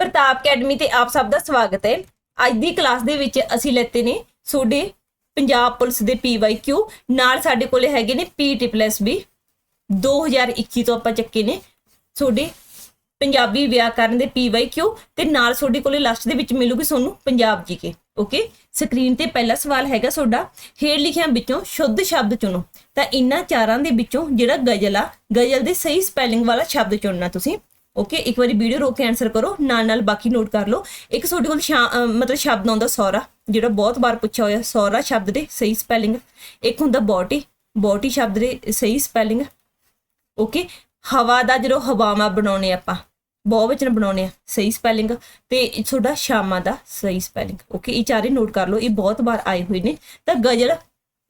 ਪ੍ਰਤਾਪ academy ਤੇ ਆਪ ਸਭ ਦਾ ਸਵਾਗਤ ਹੈ। ਅੱਜ ਦੀ ਕਲਾਸ ਦੇ ਵਿੱਚ ਅਸੀਂ ਲੈਤੇ ਨੇ ਤੁਹਾਡੇ ਪੰਜਾਬ ਪੁਲਿਸ ਦੇ ਪੀਵਾਈਕਿਊ ਨਾਲ ਸਾਡੇ ਕੋਲੇ ਹੈਗੇ ਨੇ ਪੀ ਟ੍ਰਿਪਲਸ ਵੀ। 2021 ਤੋਂ ਆਪਾਂ ਚੱਕੇ ਨੇ ਤੁਹਾਡੇ ਪੰਜਾਬੀ ਵਿਆਕਰਨ ਦੇ ਪੀਵਾਈਕਿਊ ਤੇ ਨਾਲ ਤੁਹਾਡੇ ਕੋਲੇ ਲਾਸਟ ਦੇ ਵਿੱਚ ਮਿਲੂਗੀ ਤੁਹਾਨੂੰ ਪੰਜਾਬ ਜੀਕੇ ਓਕੇ ਸਕਰੀਨ ਤੇ ਪਹਿਲਾ ਸਵਾਲ ਹੈਗਾ ਤੁਹਾਡਾ। ਹੇਠ ਲਿਖਿਆਂ ਵਿੱਚੋਂ ਸ਼ੁੱਧ ਸ਼ਬਦ ਚੁਣੋ। ਤਾਂ ਇਹਨਾਂ ਚਾਰਾਂ ਦੇ ਵਿੱਚੋਂ ਜਿਹੜਾ ਗਜ਼ਲ ਆ, ਗਜ਼ਲ ਦੇ ਸਹੀ ਸਪੈਲਿੰਗ ਵਾਲਾ ਸ਼ਬਦ ਚੁਣਨਾ ਤੁਸੀਂ। ਓਕੇ ਇੱਕ ਵਾਰੀ ਵੀਡੀਓ ਰੋਕ ਕੇ ਆਨਸਰ ਕਰੋ, ਨਾਲ ਨਾਲ ਬਾਕੀ ਨੋਟ ਕਰ ਲਓ। ਇੱਕ ਤੁਹਾਡੇ ਕੋਲ ਸ਼ਾ- ਮਤਲਬ ਸ਼ਬਦ ਆਉਂਦਾ, ਸੌਰਾ, ਜਿਹੜਾ ਬਹੁਤ ਵਾਰ ਪੁੱਛਿਆ ਹੋਇਆ, ਸੌਰਾ ਸ਼ਬਦ ਦੇ ਸਹੀ ਸਪੈਲਿੰਗ ਇੱਕ ਹੁੰਦਾ ਬੋਟੀ ਬੋਟੀ ਸ਼ਬਦ ਦੇ ਸਹੀ ਸਪੈਲਿੰਗ ਓਕੇ ਹਵਾ ਦਾ ਜਦੋਂ ਹਵਾਵਾਂ ਬਣਾਉਣੇ ਆਪਾਂ ਬਹੁਵਚਨ ਬਣਾਉਣੇ ਆ, ਸਹੀ ਸਪੈਲਿੰਗ ਤੇ ਤੁਹਾਡਾ ਸ਼ਾਮਾਂ ਦਾ ਸਹੀ ਸਪੈਲਿੰਗ ਓਕੇ ਇਹ ਚਾਰੇ ਨੋਟ ਕਰ ਲਓ, ਇਹ ਬਹੁਤ ਵਾਰ ਆਏ ਹੋਏ ਨੇ। ਤਾਂ ਗਜ਼ਲ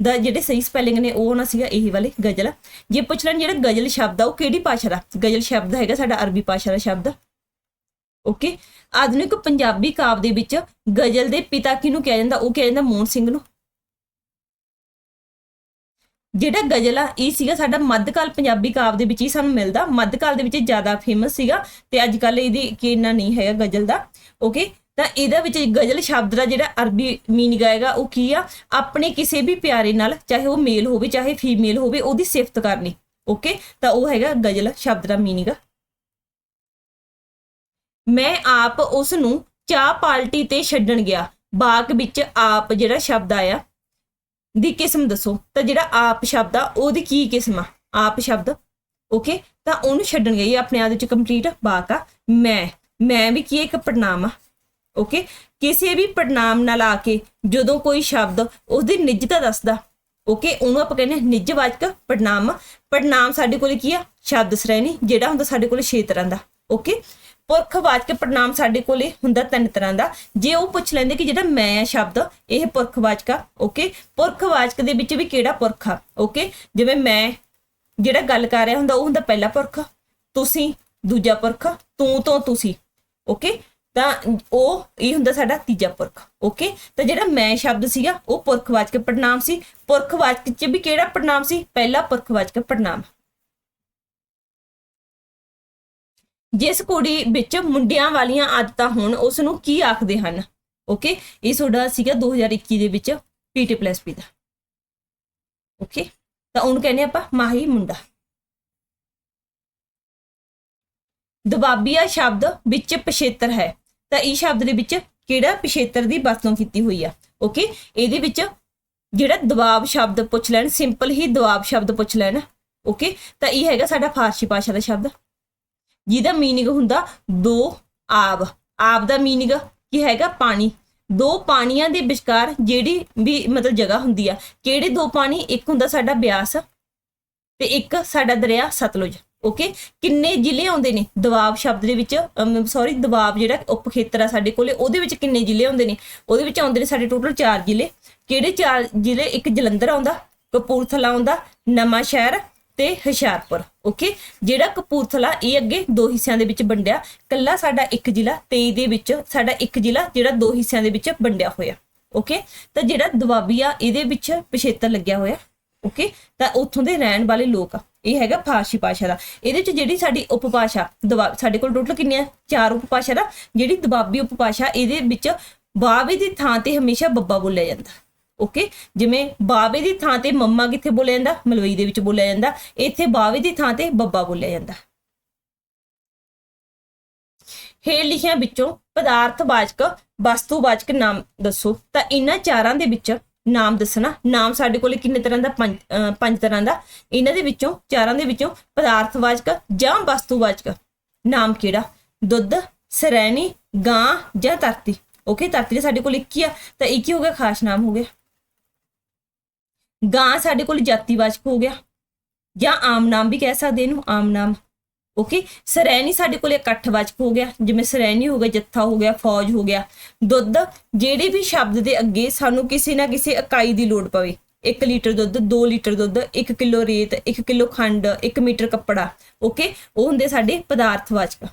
ਦਾ ਜਿਹੜੇ ਸਹੀ ਸਪੈਲਿੰਗ ਨੇ, ਉਹ ਹੋਣਾ ਸੀਗਾ ਇਹੀ ਵਾਲੇ ਗਜ਼ਲ। ਜੇ ਪੁੱਛ ਲੈਣ ਜਿਹੜਾ ਗਜ਼ਲ ਸ਼ਬਦ ਆ, ਉਹ ਕਿਹੜੀ ਭਾਸ਼ਾ ਦਾ? ਗਜ਼ਲ ਸ਼ਬਦ ਹੈਗਾ ਸਾਡਾ ਅਰਬੀ ਭਾਸ਼ਾ ਦਾ ਸ਼ਬਦ। ਓਕੇ ਆਧੁਨਿਕ ਪੰਜਾਬੀ ਕਾਵ ਦੇ ਵਿੱਚ ਗਜ਼ਲ ਦੇ ਪਿਤਾ ਕਿਹਨੂੰ ਕਿਹਾ ਜਾਂਦਾ? ਉਹ ਕਿਹਾ ਜਾਂਦਾ ਮੋਹਨ ਸਿੰਘ ਨੂੰ। ਜਿਹੜਾ ਗਜ਼ਲ ਆ, ਇਹ ਸੀਗਾ ਸਾਡਾ ਮੱਧਕਾਲ ਪੰਜਾਬੀ ਕਾਵ ਦੇ ਵਿੱਚ ਹੀ ਸਾਨੂੰ ਮਿਲਦਾ। ਮੱਧਕਾਲ ਦੇ ਵਿੱਚ ਜ਼ਿਆਦਾ ਫੇਮਸ ਸੀਗਾ ਤੇ ਅੱਜ ਕੱਲ ਇਹਦੀ ਕੀ ਇੰਨਾ ਨਹੀਂ ਹੈਗਾ ਗਜ਼ਲ ਦਾ। ਓਕੇ ਤਾਂ ਇਹਦੇ ਵਿੱਚ ਗਜ਼ਲ ਸ਼ਬਦ ਦਾ ਜਿਹੜਾ ਅਰਬੀ ਮੀਨਿੰਗ ਆਏਗਾ, ਉਹ ਕੀ ਆ? ਆਪਣੇ ਕਿਸੇ ਵੀ ਪਿਆਰੇ ਨਾਲ, ਚਾਹੇ ਉਹ ਮੇਲ ਹੋਵੇ, ਚਾਹੇ ਫੀਮੇਲ ਹੋਵੇ, ਉਹਦੀ ਸਿਫਤ ਕਰਨੀ ਓਕੇ ਤਾਂ ਉਹ ਹੈਗਾ ਗਜ਼ਲ ਸ਼ਬਦ ਦਾ ਮੀਨਿੰਗ ਮੈਂ ਆਪ ਉਸ ਨੂੰ ਚਾਹ ਪਾਲਟੀ ਤੇ ਛੱਡਣ ਗਿਆ। ਬਾਕ ਵਿੱਚ ਆਪ ਜਿਹੜਾ ਸ਼ਬਦ ਆਇਆ, ਦੀ ਕਿਸਮ ਦੱਸੋ? ਤਾਂ ਜਿਹੜਾ ਆਪ ਸ਼ਬਦ ਆ, ਉਹਦੀ ਕੀ ਕਿਸਮ ਆ? ਆਪ ਸ਼ਬਦ ਓਕੇ ਤਾਂ ਉਹਨੂੰ ਛੱਡਣ ਗਈ, ਆਪਣੇ ਆਪ ਦੇ ਵਿੱਚ ਕੰਪਲੀਟ ਬਾਕ ਆ। ਮੈਂ ਮੈਂ ਵੀ ਕੀ ਇੱਕ ਪੜਨਾਮ ਆ। ਓਕੇ? ਕਿਸੇ ਵੀ ਪੜਨਾਮ ਨਾਲ ਆ ਕੇ ਜਦੋਂ ਕੋਈ ਸ਼ਬਦ ਉਹਦੀ ਨਿੱਜਤਾ ਦੱਸਦਾ, ਓਕੇ? ਉਹਨੂੰ ਆਪਾਂ ਕਹਿੰਦੇ ਹਾਂ ਨਿੱਜਵਾਚਕ ਪੜਨਾਮ। ਪੜਨਾਮ ਸਾਡੇ ਕੋਲ ਕੀ ਆ? ਸ਼ਬਦ ਸ਼੍ਰੇਣੀ, ਜਿਹੜਾ ਹੁੰਦਾ ਸਾਡੇ ਕੋਲ 6 ਤਰ੍ਹਾਂ ਦਾ, ਓਕੇ? ਪੁਰਖਵਾਚਕ ਪੜਨਾਮ ਸਾਡੇ ਕੋਲੇ ਹੁੰਦਾ ਤਿੰਨ ਤਰ੍ਹਾਂ ਦਾ। ਜੇ ਉਹ ਪੁੱਛ ਲੈਂਦੇ ਕਿ ਜਿਹੜਾ ਮੈਂ ਆ ਸ਼ਬਦ, ਇਹ ਪੁਰਖ ਵਾਚਕ ਆ, ਓਕੇ? ਪੁਰਖ ਵਾਚਕ ਦੇ ਵਿੱਚ ਵੀ ਕਿਹੜਾ ਪੁਰਖ ਆ, ਓਕੇ? ਜਿਵੇਂ ਮੈਂ ਜਿਹੜਾ ਗੱਲ ਕਰ ਰਿਹਾ ਹੁੰਦਾ, ਉਹ ਹੁੰਦਾ ਪਹਿਲਾ ਪੁਰਖ, ਤੁਸੀਂ ਦੂਜਾ ਪੁਰਖ, ਤੂੰ ਤੋਂ ਤੁਸੀਂ, ਓਕੇ? ਤਾਂ ਉਹ, ਇਹ ਹੁੰਦਾ ਸਾਡਾ ਤੀਜਾ ਪੁਰਖ ਓਕੇ ਤਾਂ ਜਿਹੜਾ ਮੈਂ ਸ਼ਬਦ ਸੀਗਾ, ਉਹ ਪੁਰਖਵਾਚਕ ਪੜਨਾਮ ਸੀ। ਪੁਰਖਵਾਚਕ ਚ ਵੀ ਕਿਹੜਾ ਪੜਨਾਮ ਸੀ? ਪਹਿਲਾ ਪੁਰਖਵਾਚਕ ਪੜਨਾਮ ਜਿਸ ਕੁੜੀ ਵਿੱਚ ਮੁੰਡਿਆਂ ਵਾਲੀਆਂ ਆਦਤਾਂ ਹੋਣ ਉਸ ਨੂੰ ਕੀ ਆਖਦੇ ਹਨ? ਓਕੇ ਇਹ ਤੁਹਾਡਾ ਸੀਗਾ 2021 ਦੇ ਵਿੱਚ ਪੀਟੀ ਪਲੱਸ ਪੀ ਦਾ। ਓਕੇ ਤਾਂ ਉਹਨੂੰ ਕਹਿੰਦੇ ਆਪਾਂ ਮਾਹੀ ਮੁੰਡਾ। ਦਬਾਬੀਆ ਸ਼ਬਦ ਵਿੱਚ ਪਛੇਤਰ ਹੈ। ਤਾਂ ਇਹ ਸ਼ਬਦ ਦੇ ਵਿੱਚ ਕਿਹੜਾ ਪਿਛੇਤਰ ਦੀ ਵਰਤੋਂ ਕੀਤੀ ਹੋਈ ਆ? ਓਕੇ ਇਹਦੇ ਵਿੱਚ ਜਿਹੜਾ ਦਬਾਬ ਸ਼ਬਦ ਪੁੱਛ ਲੈਣ ਸਿੰਪਲ ਹੀ ਦਬਾਬ ਸ਼ਬਦ ਪੁੱਛ ਲੈਣ। ਓਕੇ ਤਾਂ ਇਹ ਹੈਗਾ ਸਾਡਾ ਫਾਰਸੀ ਭਾਸ਼ਾ ਦਾ ਸ਼ਬਦ। ਜਿਹਦਾ ਮੀਨਿੰਗ ਹੁੰਦਾ ਦੋ ਆਬ। ਆਬ ਦਾ ਮੀਨਿੰਗ ਕੀ ਹੈਗਾ? ਪਾਣੀ। ਦੋ ਪਾਣੀਆਂ ਦੇ ਵਿਚਕਾਰ ਜਿਹੜੀ ਵੀ ਮਤਲਬ ਜਗ੍ਹਾ ਹੁੰਦੀ ਆ, ਕਿਹੜੇ ਦੋ ਪਾਣੀ? ਇੱਕ ਹੁੰਦਾ ਸਾਡਾ ਬਿਆਸ ਤੇ ਇੱਕ ਸਾਡਾ ਦਰਿਆ ਸਤਲੁਜ। ਓਕੇ ਕਿੰਨੇ ਜ਼ਿਲ੍ਹੇ ਆਉਂਦੇ ਨੇ? ਦਬਾਬ ਸ਼ਬਦ ਦੇ ਵਿੱਚ ਸੌਰੀ ਦਬਾਬ ਜਿਹੜਾ ਉਪ ਖੇਤਰ ਆ ਸਾਡੇ ਕੋਲੇ, ਉਹਦੇ ਵਿੱਚ ਕਿੰਨੇ ਜ਼ਿਲ੍ਹੇ ਆਉਂਦੇ ਨੇ? ਉਹਦੇ ਵਿੱਚ ਆਉਂਦੇ ਨੇ ਸਾਡੇ ਟੋਟਲ 4 ਜ਼ਿਲ੍ਹੇ। ਕਿਹੜੇ 4 ਜ਼ਿਲ੍ਹੇ? ਇੱਕ ਜਲੰਧਰ ਆਉਂਦਾ, ਕਪੂਰਥਲਾ ਆਉਂਦਾ ਨਵਾਂ ਸ਼ਹਿਰ ਤੇ ਹੁਸ਼ਿਆਰਪੁਰ। ਓਕੇ ਜਿਹੜਾ ਕਪੂਰਥਲਾ, ਇਹ ਅੱਗੇ ਦੋ ਹਿੱਸਿਆਂ ਦੇ ਵਿੱਚ ਵੰਡਿਆ। ਕੱਲਾ ਸਾਡਾ ਇੱਕ ਜ਼ਿਲ੍ਹਾ ਤੇ ਦੇ ਵਿੱਚ ਸਾਡਾ ਇੱਕ ਜ਼ਿਲ੍ਹਾ, ਜਿਹੜਾ ਦੋ ਹਿੱਸਿਆਂ ਦੇ ਵਿੱਚ ਵੰਡਿਆ ਹੋਇਆ। ਓਕੇ ਤਾਂ ਜਿਹੜਾ ਦੁਆਬੀ ਆ, ਇਹਦੇ ਵਿੱਚ ਪਿਛੇਤਰ ਲੱਗਿਆ ਹੋਇਆ। ਓਕੇ ਤਾਂ ਉੱਥੋਂ ਦੇ ਰਹਿਣ ਵਾਲੇ ਲੋਕ ਆ। ਇਹ ਹੈਗਾ ਫਾਰਸੀ ਭਾਸ਼ਾ ਦਾ। ਇਹਦੇ ਵਿੱਚ ਜਿਹੜੀ ਸਾਡੀ ਉਪਭਾਸ਼ਾ ਸਾਡੇ ਕੋਲ ਟੋਟਲ ਕਿੰਨੀਆਂ ਚਾਰ ਉਪਭਾਸ਼ਾ ਦਾ। ਜਿਹੜੀ ਦਬਾਬੀ ਉਪਭਾਸ਼ਾ, ਇਹਦੇ ਵਿੱਚ ਬਾਵੇ ਦੀ ਥਾਂ ਤੇ ਹਮੇਸ਼ਾ ਬੱਬਾ ਬੋਲਿਆ ਜਾਂਦਾ। ਓਕੇ ਜਿਵੇਂ ਬਾਵੇ ਦੀ ਥਾਂ ਤੇ ਮੰਮਾ ਕਿੱਥੇ ਬੋਲਿਆ ਜਾਂਦਾ? ਮਲਵਈ ਦੇ ਵਿੱਚ ਬੋਲਿਆ ਜਾਂਦਾ। ਇੱਥੇ ਬਾਵੇ ਦੀ ਥਾਂ ਤੇ ਬੱਬਾ ਬੋਲਿਆ ਜਾਂਦਾ। ਹੇਠ ਲਿਖਿਆਂ ਵਿੱਚੋਂ ਪਦਾਰਥ ਵਾਚਕ ਪਦਾਰਥਵਾਚਕ ਵਸਤੂਵਾਚਕ ਨਾਮ ਦੱਸੋ। ਤਾਂ ਇਹਨਾਂ ਚਾਰਾਂ ਦੇ ਵਿੱਚ ਨਾਮ ਦੱਸਣਾ, ਨਾਮ ਸਾਡੇ ਕੋਲੇ ਕਿੰਨੇ ਤਰ੍ਹਾਂ ਦਾ, ਪੰਜ, ਅਹ ਪੰਜ ਤਰ੍ਹਾਂ ਦਾ। ਇਹਨਾਂ ਦੇ ਵਿੱਚੋਂ, ਚਾਰਾਂ ਦੇ ਵਿੱਚੋਂ ਪਦਾਰਥਵਾਚਕ ਜਾਂ ਵਸਤੂਵਾਚਕ। ਨਾਮ ਕਿਹੜਾ? ਦੁੱਧ, ਸਰੈਣੀ, ਗਾਂ ਜਾਂ ਧਰਤੀ। ਓਕੇ, ਧਰਤੀ ਦੇ ਸਾਡੇ ਕੋਲ ਇੱਕ ਹੀ ਆ, ਤਾਂ ਇੱਕ ਹੀ ਹੋ ਗਿਆ, ਖਾਸ ਨਾਮ ਹੋ ਗਿਆ। ਗਾਂ ਸਾਡੇ ਕੋਲ ਜਾਤੀਵਾਚਕ ਹੋ ਗਿਆ। ਜਾਂ ਆਮ ਨਾਮ ਵੀ ਕਹਿ ਸਕਦੇ ਇਹਨੂੰ, ਆਮ ਨਾਮ। ਓਕੇ? ਸਰੈਣੀ ਸਾਡੇ ਕੋਲ ਇਕੱਠਵਾਚਕ ਹੋ ਗਿਆ। ਜਿਵੇਂ ਸਰੈਣੀ ਹੋ ਗਿਆ, ਜੱਥਾ ਹੋ ਗਿਆ, ਫੌਜ ਹੋ ਗਿਆ। ਦੁੱਧ ਜਿਹੜੇ ਵੀ ਸ਼ਬਦ ਦੇ ਅੱਗੇ ਸਾਨੂੰ ਕਿਸੇ ਨਾ ਕਿਸੇ ਇਕਾਈ ਦੀ ਲੋੜ ਪਵੇ। 1 ਲੀਟਰ ਦੁੱਧ 2 ਲੀਟਰ ਦੁੱਧ 1 ਕਿਲੋ ਰੇਤ 1 ਕਿਲੋ ਖੰਡ 1 ਮੀਟਰ ਕੱਪੜਾ। ਓਕੇ? ਉਹ ਹੁੰਦੇ ਸਾਡੇ ਪਦਾਰਥ ਵਾਚਕ।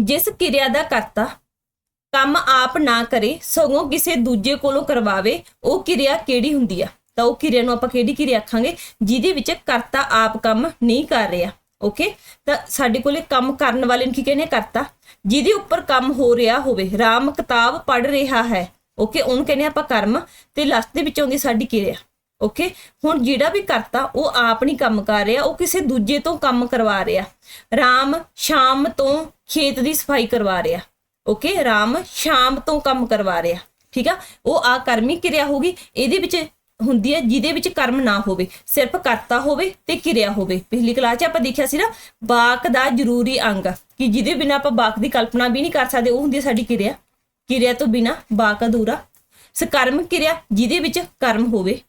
ਜਿਸ ਕਿਰਿਆ ਦਾ ਕਰਤਾ, ਕੰਮ ਆਪ ਨਾ ਕਰੇ, ਸਗੋਂ ਕਿਸੇ ਦੂਜੇ ਕੋਲੋਂ ਕਰਵਾਵੇ, ਉਹ ਕਿਰਿਆ ਕਿਹੜੀ ਹੁੰਦੀ ਆ? ਤਾਂ ਉਹ ਕਿਰਿਆ ਨੂੰ ਆਪਾਂ ਕਿਹੜੀ ਕਿਰਿਆ ਆਖਾਂਗੇ? ਜਿਹਦੇ ਵਿੱਚ ਕਰਤਾ ਆਪ ਕੰਮ ਨਹੀਂ ਕਰ ਰਿਹਾ ਓਕੇ ਤਾਂ ਸਾਡੇ ਕੋਲੇ ਕੰਮ ਕਰਨ ਵਾਲੇ ਨੂੰ ਕੀ ਕਹਿੰਦੇ ਕਰਤਾ। ਜਿਹਦੇ ਉੱਪਰ ਕੰਮ ਹੋ ਰਿਹਾ ਹੋਵੇ, ਰਾਮ ਕਿਤਾਬ ਪੜ੍ਹ ਰਿਹਾ ਹੈ ਓਕੇ ਉਹਨੂੰ ਕਹਿੰਦੇ ਆਪਾਂ ਕਰਮ ਤੇ ਲਾਸਟ ਦੇ ਵਿੱਚ ਆਉਂਦੀ ਸਾਡੀ ਕਿਰਿਆ ਓਕੇ ਹੁਣ ਜਿਹੜਾ ਵੀ ਕਰਤਾ, ਉਹ ਆਪ ਨਹੀਂ ਕੰਮ ਕਰ ਰਿਹਾ, ਉਹ ਕਿਸੇ ਦੂਜੇ ਤੋਂ ਕੰਮ ਕਰਵਾ ਰਿਹਾ। ਰਾਮ ਸ਼ਾਮ ਤੋਂ ਖੇਤ ਦੀ ਸਫ਼ਾਈ ਕਰਵਾ ਰਿਹਾ ਓਕੇ ਰਾਮ ਸ਼ਾਮ ਤੋਂ ਕੰਮ ਕਰਵਾ ਰਿਹਾ, ਠੀਕ ਆ? ਉਹ ਆ ਕਰਮੀ ਕਿਰਿਆ ਹੋਗੀ ਇਹਦੇ ਵਿੱਚ ਹੁੰਦੀ ਹੈ ਜਿਹਦੇ ਵਿੱਚ ਕਰਮ ਨਾ ਹੋਵੇ, ਸਿਰਫ ਕਰਤਾ ਹੋਵੇ ਤੇ ਕਿਰਿਆ ਹੋਵੇ। ਪਿਛਲੀ ਕਲਾਸ 'ਚ ਆਪਾਂ ਦੇਖਿਆ ਸੀ ਨਾ, ਬਾਕ ਦਾ ਜ਼ਰੂਰੀ ਅੰਗ, ਕਿ ਜਿਹਦੇ ਬਿਨਾ ਆਪਾਂ ਬਾਕ ਦੀ ਕਲਪਨਾ ਵੀ ਨਹੀਂ ਕਰ ਸਕਦੇ, ਉਹ ਹੁੰਦੀ ਹੈ ਸਾਡੀ ਕਿਰਿਆ। ਕਿਰਿਆ ਤੋਂ ਬਿਨਾ ਬਾਕ ਅਧੂਰਾ। ਸਕਰਮ ਕਿਰਿਆ, ਜਿਹਦੇ ਵਿੱਚ ਕਰਮ ਹੋਵੇ।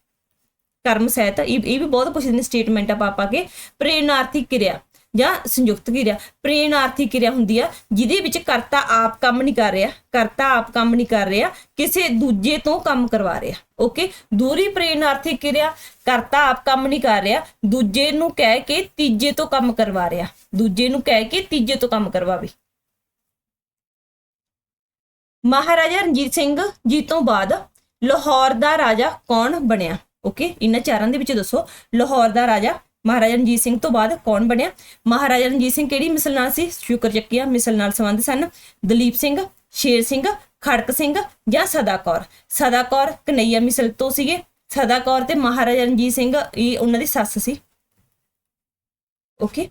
ਕਰਮ ਸਹਿਤ, ਇਹ ਇਹ ਵੀ ਬਹੁਤ ਪੁੱਛਦੇ ਨੇ ਸਟੇਟਮੈਂਟ ਆਪਾਂ ਪਾ ਕੇ। ਪ੍ਰੇਰਣਾਰਥੀ ਕਿਰਿਆ। ਜਾਂ ਸੰਯੁਕਤ ਕਿਰਿਆ, ਪ੍ਰੇਰਣਾਰਥੀ ਕਿਰਿਆ ਹੁੰਦੀ ਆ, ਜਿਹਦੇ ਵਿੱਚ ਕਰਤਾ ਆਪ ਕੰਮ ਨਹੀਂ ਕਰ ਰਿਹਾ, ਕਰਤਾ ਆਪ ਕੰਮ ਨਹੀਂ ਕਰ ਰਿਹਾ, ਕਿਸੇ ਦੂਜੇ ਤੋਂ ਕੰਮ ਕਰਵਾ ਰਿਹਾ ਓਕੇ ਦੂਰੀ ਪ੍ਰੇਰਣਾਰਥੀ ਕਿਰਿਆ, ਕਰਤਾ ਆਪ ਕੰਮ ਨਹੀਂ ਕਰ ਰਿਹਾ, ਦੂਜੇ ਨੂੰ ਕਹਿ ਕੇ ਤੀਜੇ ਤੋਂ ਕੰਮ ਕਰਵਾ ਰਿਹਾ, ਦੂਜੇ ਨੂੰ ਕਹਿ ਕੇ ਤੀਜੇ ਤੋਂ ਕੰਮ ਕਰਵਾਵੇ। ਮਹਾਰਾਜਾ ਰਣਜੀਤ ਸਿੰਘ ਜੀ ਤੋਂ ਬਾਅਦ ਲਾਹੌਰ ਦਾ ਰਾਜਾ ਕੌਣ ਬਣਿਆ ਓਕੇ ਇਹਨਾਂ ਚਾਰਾਂ ਦੇ ਵਿੱਚ ਦੱਸੋ, ਲਾਹੌਰ ਦਾ ਰਾਜਾ ਮਹਾਰਾਜਾ ਰਣਜੀਤ ਸਿੰਘ ਤੋਂ ਬਾਅਦ ਕੌਣ ਬਣਿਆ? ਮਹਾਰਾਜਾ ਰਣਜੀਤ ਸਿੰਘ ਕਿਹੜੀ ਮਿਸਲ ਨਾਲ ਸੀ? ਸ਼ੁਕਰ ਚੱਕੀਆ ਮਿਸਲ ਨਾਲ ਸੰਬੰਧ ਸਨ। ਦਲੀਪ ਸਿੰਘ, ਸ਼ੇਰ ਸਿੰਘ, ਖੜਕ ਸਿੰਘ ਜਾਂ ਸਦਾ ਕੌਰ? ਸਦਾ ਕੌਰ ਕਨਈਆ ਮਿਸਲ ਤੋਂ ਸੀਗੇ। ਸਦਾ ਕੌਰ ਤੇ ਮਹਾਰਾਜਾ ਰਣਜੀਤ ਸਿੰਘ, ਇਹ ਉਹਨਾਂ ਦੀ ਸੱਸ ਸੀ। ਓਕੇ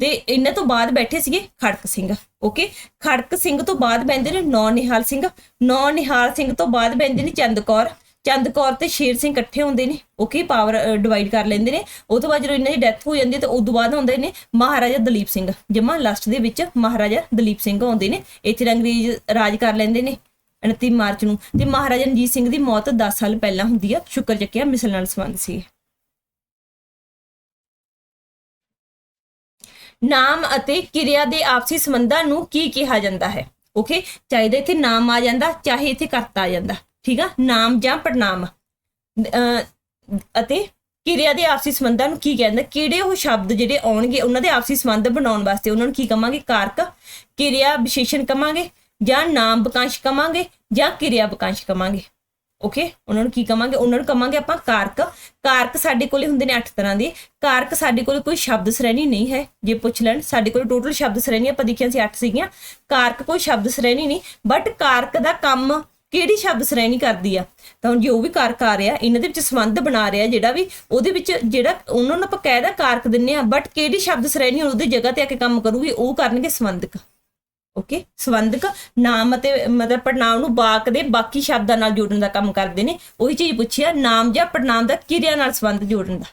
ਤੇ ਇਹਨਾਂ ਤੋਂ ਬਾਅਦ ਬੈਠੇ ਸੀਗੇ ਖੜਕ ਸਿੰਘ। ਓਕੇ ਖੜਕ ਸਿੰਘ ਤੋਂ ਬਾਅਦ ਬੈੰਦੇ ਨੇ ਨੌ ਨਿਹਾਲ ਸਿੰਘ। ਨੌ ਨਿਹਾਲ ਸਿੰਘ ਤੋਂ ਬਾਅਦ ਬੈੰਦੇ ਨੇ ਚੰਦ ਕੌਰ। ਚੰਦ ਕੌਰ ਤੇ ਸ਼ੇਰ ਸਿੰਘ ਇਕੱਠੇ ਹੁੰਦੇ ਨੇ, ਉਹ ਕੀ ਪਾਵਰ ਡਿਵਾਈਡ ਕਰ ਲੈਂਦੇ ਨੇ। ਉਹ ਤੋਂ ਬਾਅਦ ਜਦੋਂ ਇਹਨਾਂ ਦੀ ਡੈਥ ਹੋ ਜਾਂਦੀ ਹੈ ਤਾਂ ਉਸ ਤੋਂ ਬਾਅਦ ਹੁੰਦੇ ਨੇ ਮਹਾਰਾਜਾ ਦਲੀਪ ਸਿੰਘ। ਜਮਾ ਲਾਸਟ ਦੇ ਵਿੱਚ ਮਹਾਰਾਜਾ ਦਲੀਪ ਸਿੰਘ ਆਉਂਦੇ ਨੇ। ਇੱਥੇ ਅੰਗਰੇਜ਼ ਰਾਜ ਕਰ ਲੈਂਦੇ ਨੇ 29 ਮਾਰਚ ਨੂੰ। ਤੇ ਮਹਾਰਾਜਾ ਰਣਜੀਤ ਸਿੰਘ ਦੀ ਮੌਤ 10 ਸਾਲ ਪਹਿਲਾਂ ਹੁੰਦੀ ਆ। ਸ਼ੁਕਰ ਚੱਕਿਆ ਮਿਸਲ ਨਾਲ ਸੰਬੰਧ ਸੀ। ਨਾਮ ਅਤੇ ਕਿਰਿਆ ਦੇ ਆਪਸੀ ਸੰਬੰਧਾਂ ਨੂੰ ਕੀ ਕਿਹਾ ਜਾਂਦਾ ਹੈ? ਓਕੇ ਚਾਹੀਦਾ ਇੱਥੇ ਨਾਮ ਆ ਜਾਂਦਾ, ਚਾਹੇ ਇੱਥੇ ਕਰਤਾ ਆ ਜਾਂਦਾ। ਠੀਕ ਆ? ਨਾਮ ਜਾਂ ਪੜਨਾਮ ਅਤੇ ਕਿਰਿਆ ਦੇ ਆਪਸੀ ਸੰਬੰਧਾਂ ਨੂੰ ਕੀ ਕਹਿੰਦਾ? ਕਿਹੜੇ ਉਹ ਸ਼ਬਦ ਜਿਹੜੇ ਆਉਣਗੇ, ਉਹਨਾਂ ਦੇ ਆਪਸੀ ਸੰਬੰਧ ਬਣਾਉਣ ਵਾਸਤੇ ਉਹਨਾਂ ਨੂੰ ਕੀ ਕਵਾਂਗੇ? ਕਾਰਕ ਕਿਰਿਆ ਵਿਸ਼ੇਸ਼ਣ ਕਵਾਂਗੇ ਜਾਂ ਨਾਮ ਵਾਕਾਂਸ਼ ਕਵਾਂਗੇ ਜਾਂ ਕਿਰਿਆ ਵਾਕਾਂਸ਼ ਕਵਾਂਗੇ? ਓਕੇ ਉਹਨਾਂ ਨੂੰ ਕੀ ਕਵਾਂਗੇ? ਉਹਨਾਂ ਨੂੰ ਕਵਾਂਗੇ ਆਪਾਂ ਕਾਰਕ। ਕਾਰਕ ਸਾਡੇ ਕੋਲੇ ਹੁੰਦੇ ਨੇ 8 ਤਰ੍ਹਾਂ ਦੇ। ਕਾਰਕ ਸਾਡੇ ਕੋਲੇ ਕੋਈ ਸ਼ਬਦ ਸ਼੍ਰੇਣੀ ਨਹੀਂ ਹੈ। ਜੇ ਪੁੱਛ ਲੈਣ, ਸਾਡੇ ਕੋਲੇ ਟੋਟਲ ਸ਼ਬਦ ਸ਼੍ਰੇਣੀ ਆਪਾਂ ਦੇਖਿਆ ਸੀ 8 ਸੀਗੀਆਂ। ਕਾਰਕ ਕੋਈ ਸ਼ਬਦ ਸ਼੍ਰੇਣੀ ਨਹੀਂ ਬਟ ਕਾਰਕ ਦਾ ਕੰਮ ਕਿਹੜੀ ਸ਼ਬਦ ਸ਼੍ਰੇਣੀ ਕਰਦੀ ਆ? ਤਾਂ ਹੁਣ ਜੋ ਵੀ ਕਾਰਕ ਆ ਰਿਹਾ, ਇਹਨਾਂ ਦੇ ਵਿੱਚ ਸੰਬੰਧ ਬਣਾ ਰਿਹਾ ਜਿਹੜਾ ਵੀ, ਉਹਦੇ ਵਿੱਚ ਜਿਹੜਾ ਉਹਨਾਂ ਨੂੰ ਆਪਾਂ ਕਹਿਦਾ ਕਾਰਕ ਦਿੰਨੇ ਆ ਬਟ ਕਿਹੜੀ ਸ਼ਬਦ ਸ਼੍ਰੇਣੀ ਉਹਦੀ ਜਗ੍ਹਾ ਤੇ ਆ ਕੇ ਕੰਮ ਕਰੂਗੀ, ਉਹ ਕਰਨਗੇ ਸੰਬੰਧਕ। ਓਕੇ ਸੰਬੰਧਕ, ਨਾਮ ਅਤੇ ਮਤਲਬ ਪੜਨਾਮ ਨੂੰ ਵਾਕ ਦੇ ਬਾਕੀ ਸ਼ਬਦਾਂ ਨਾਲ ਜੋੜਨ ਦਾ ਕੰਮ ਕਰਦੇ ਨੇ। ਉਹੀ ਚੀਜ਼ ਪੁੱਛਿਆ, ਨਾਮ ਜਾਂ ਪੜਨਾਮ ਦਾ ਕਿਰਿਆ ਨਾਲ ਸੰਬੰਧ ਜੋੜਨ ਦਾ।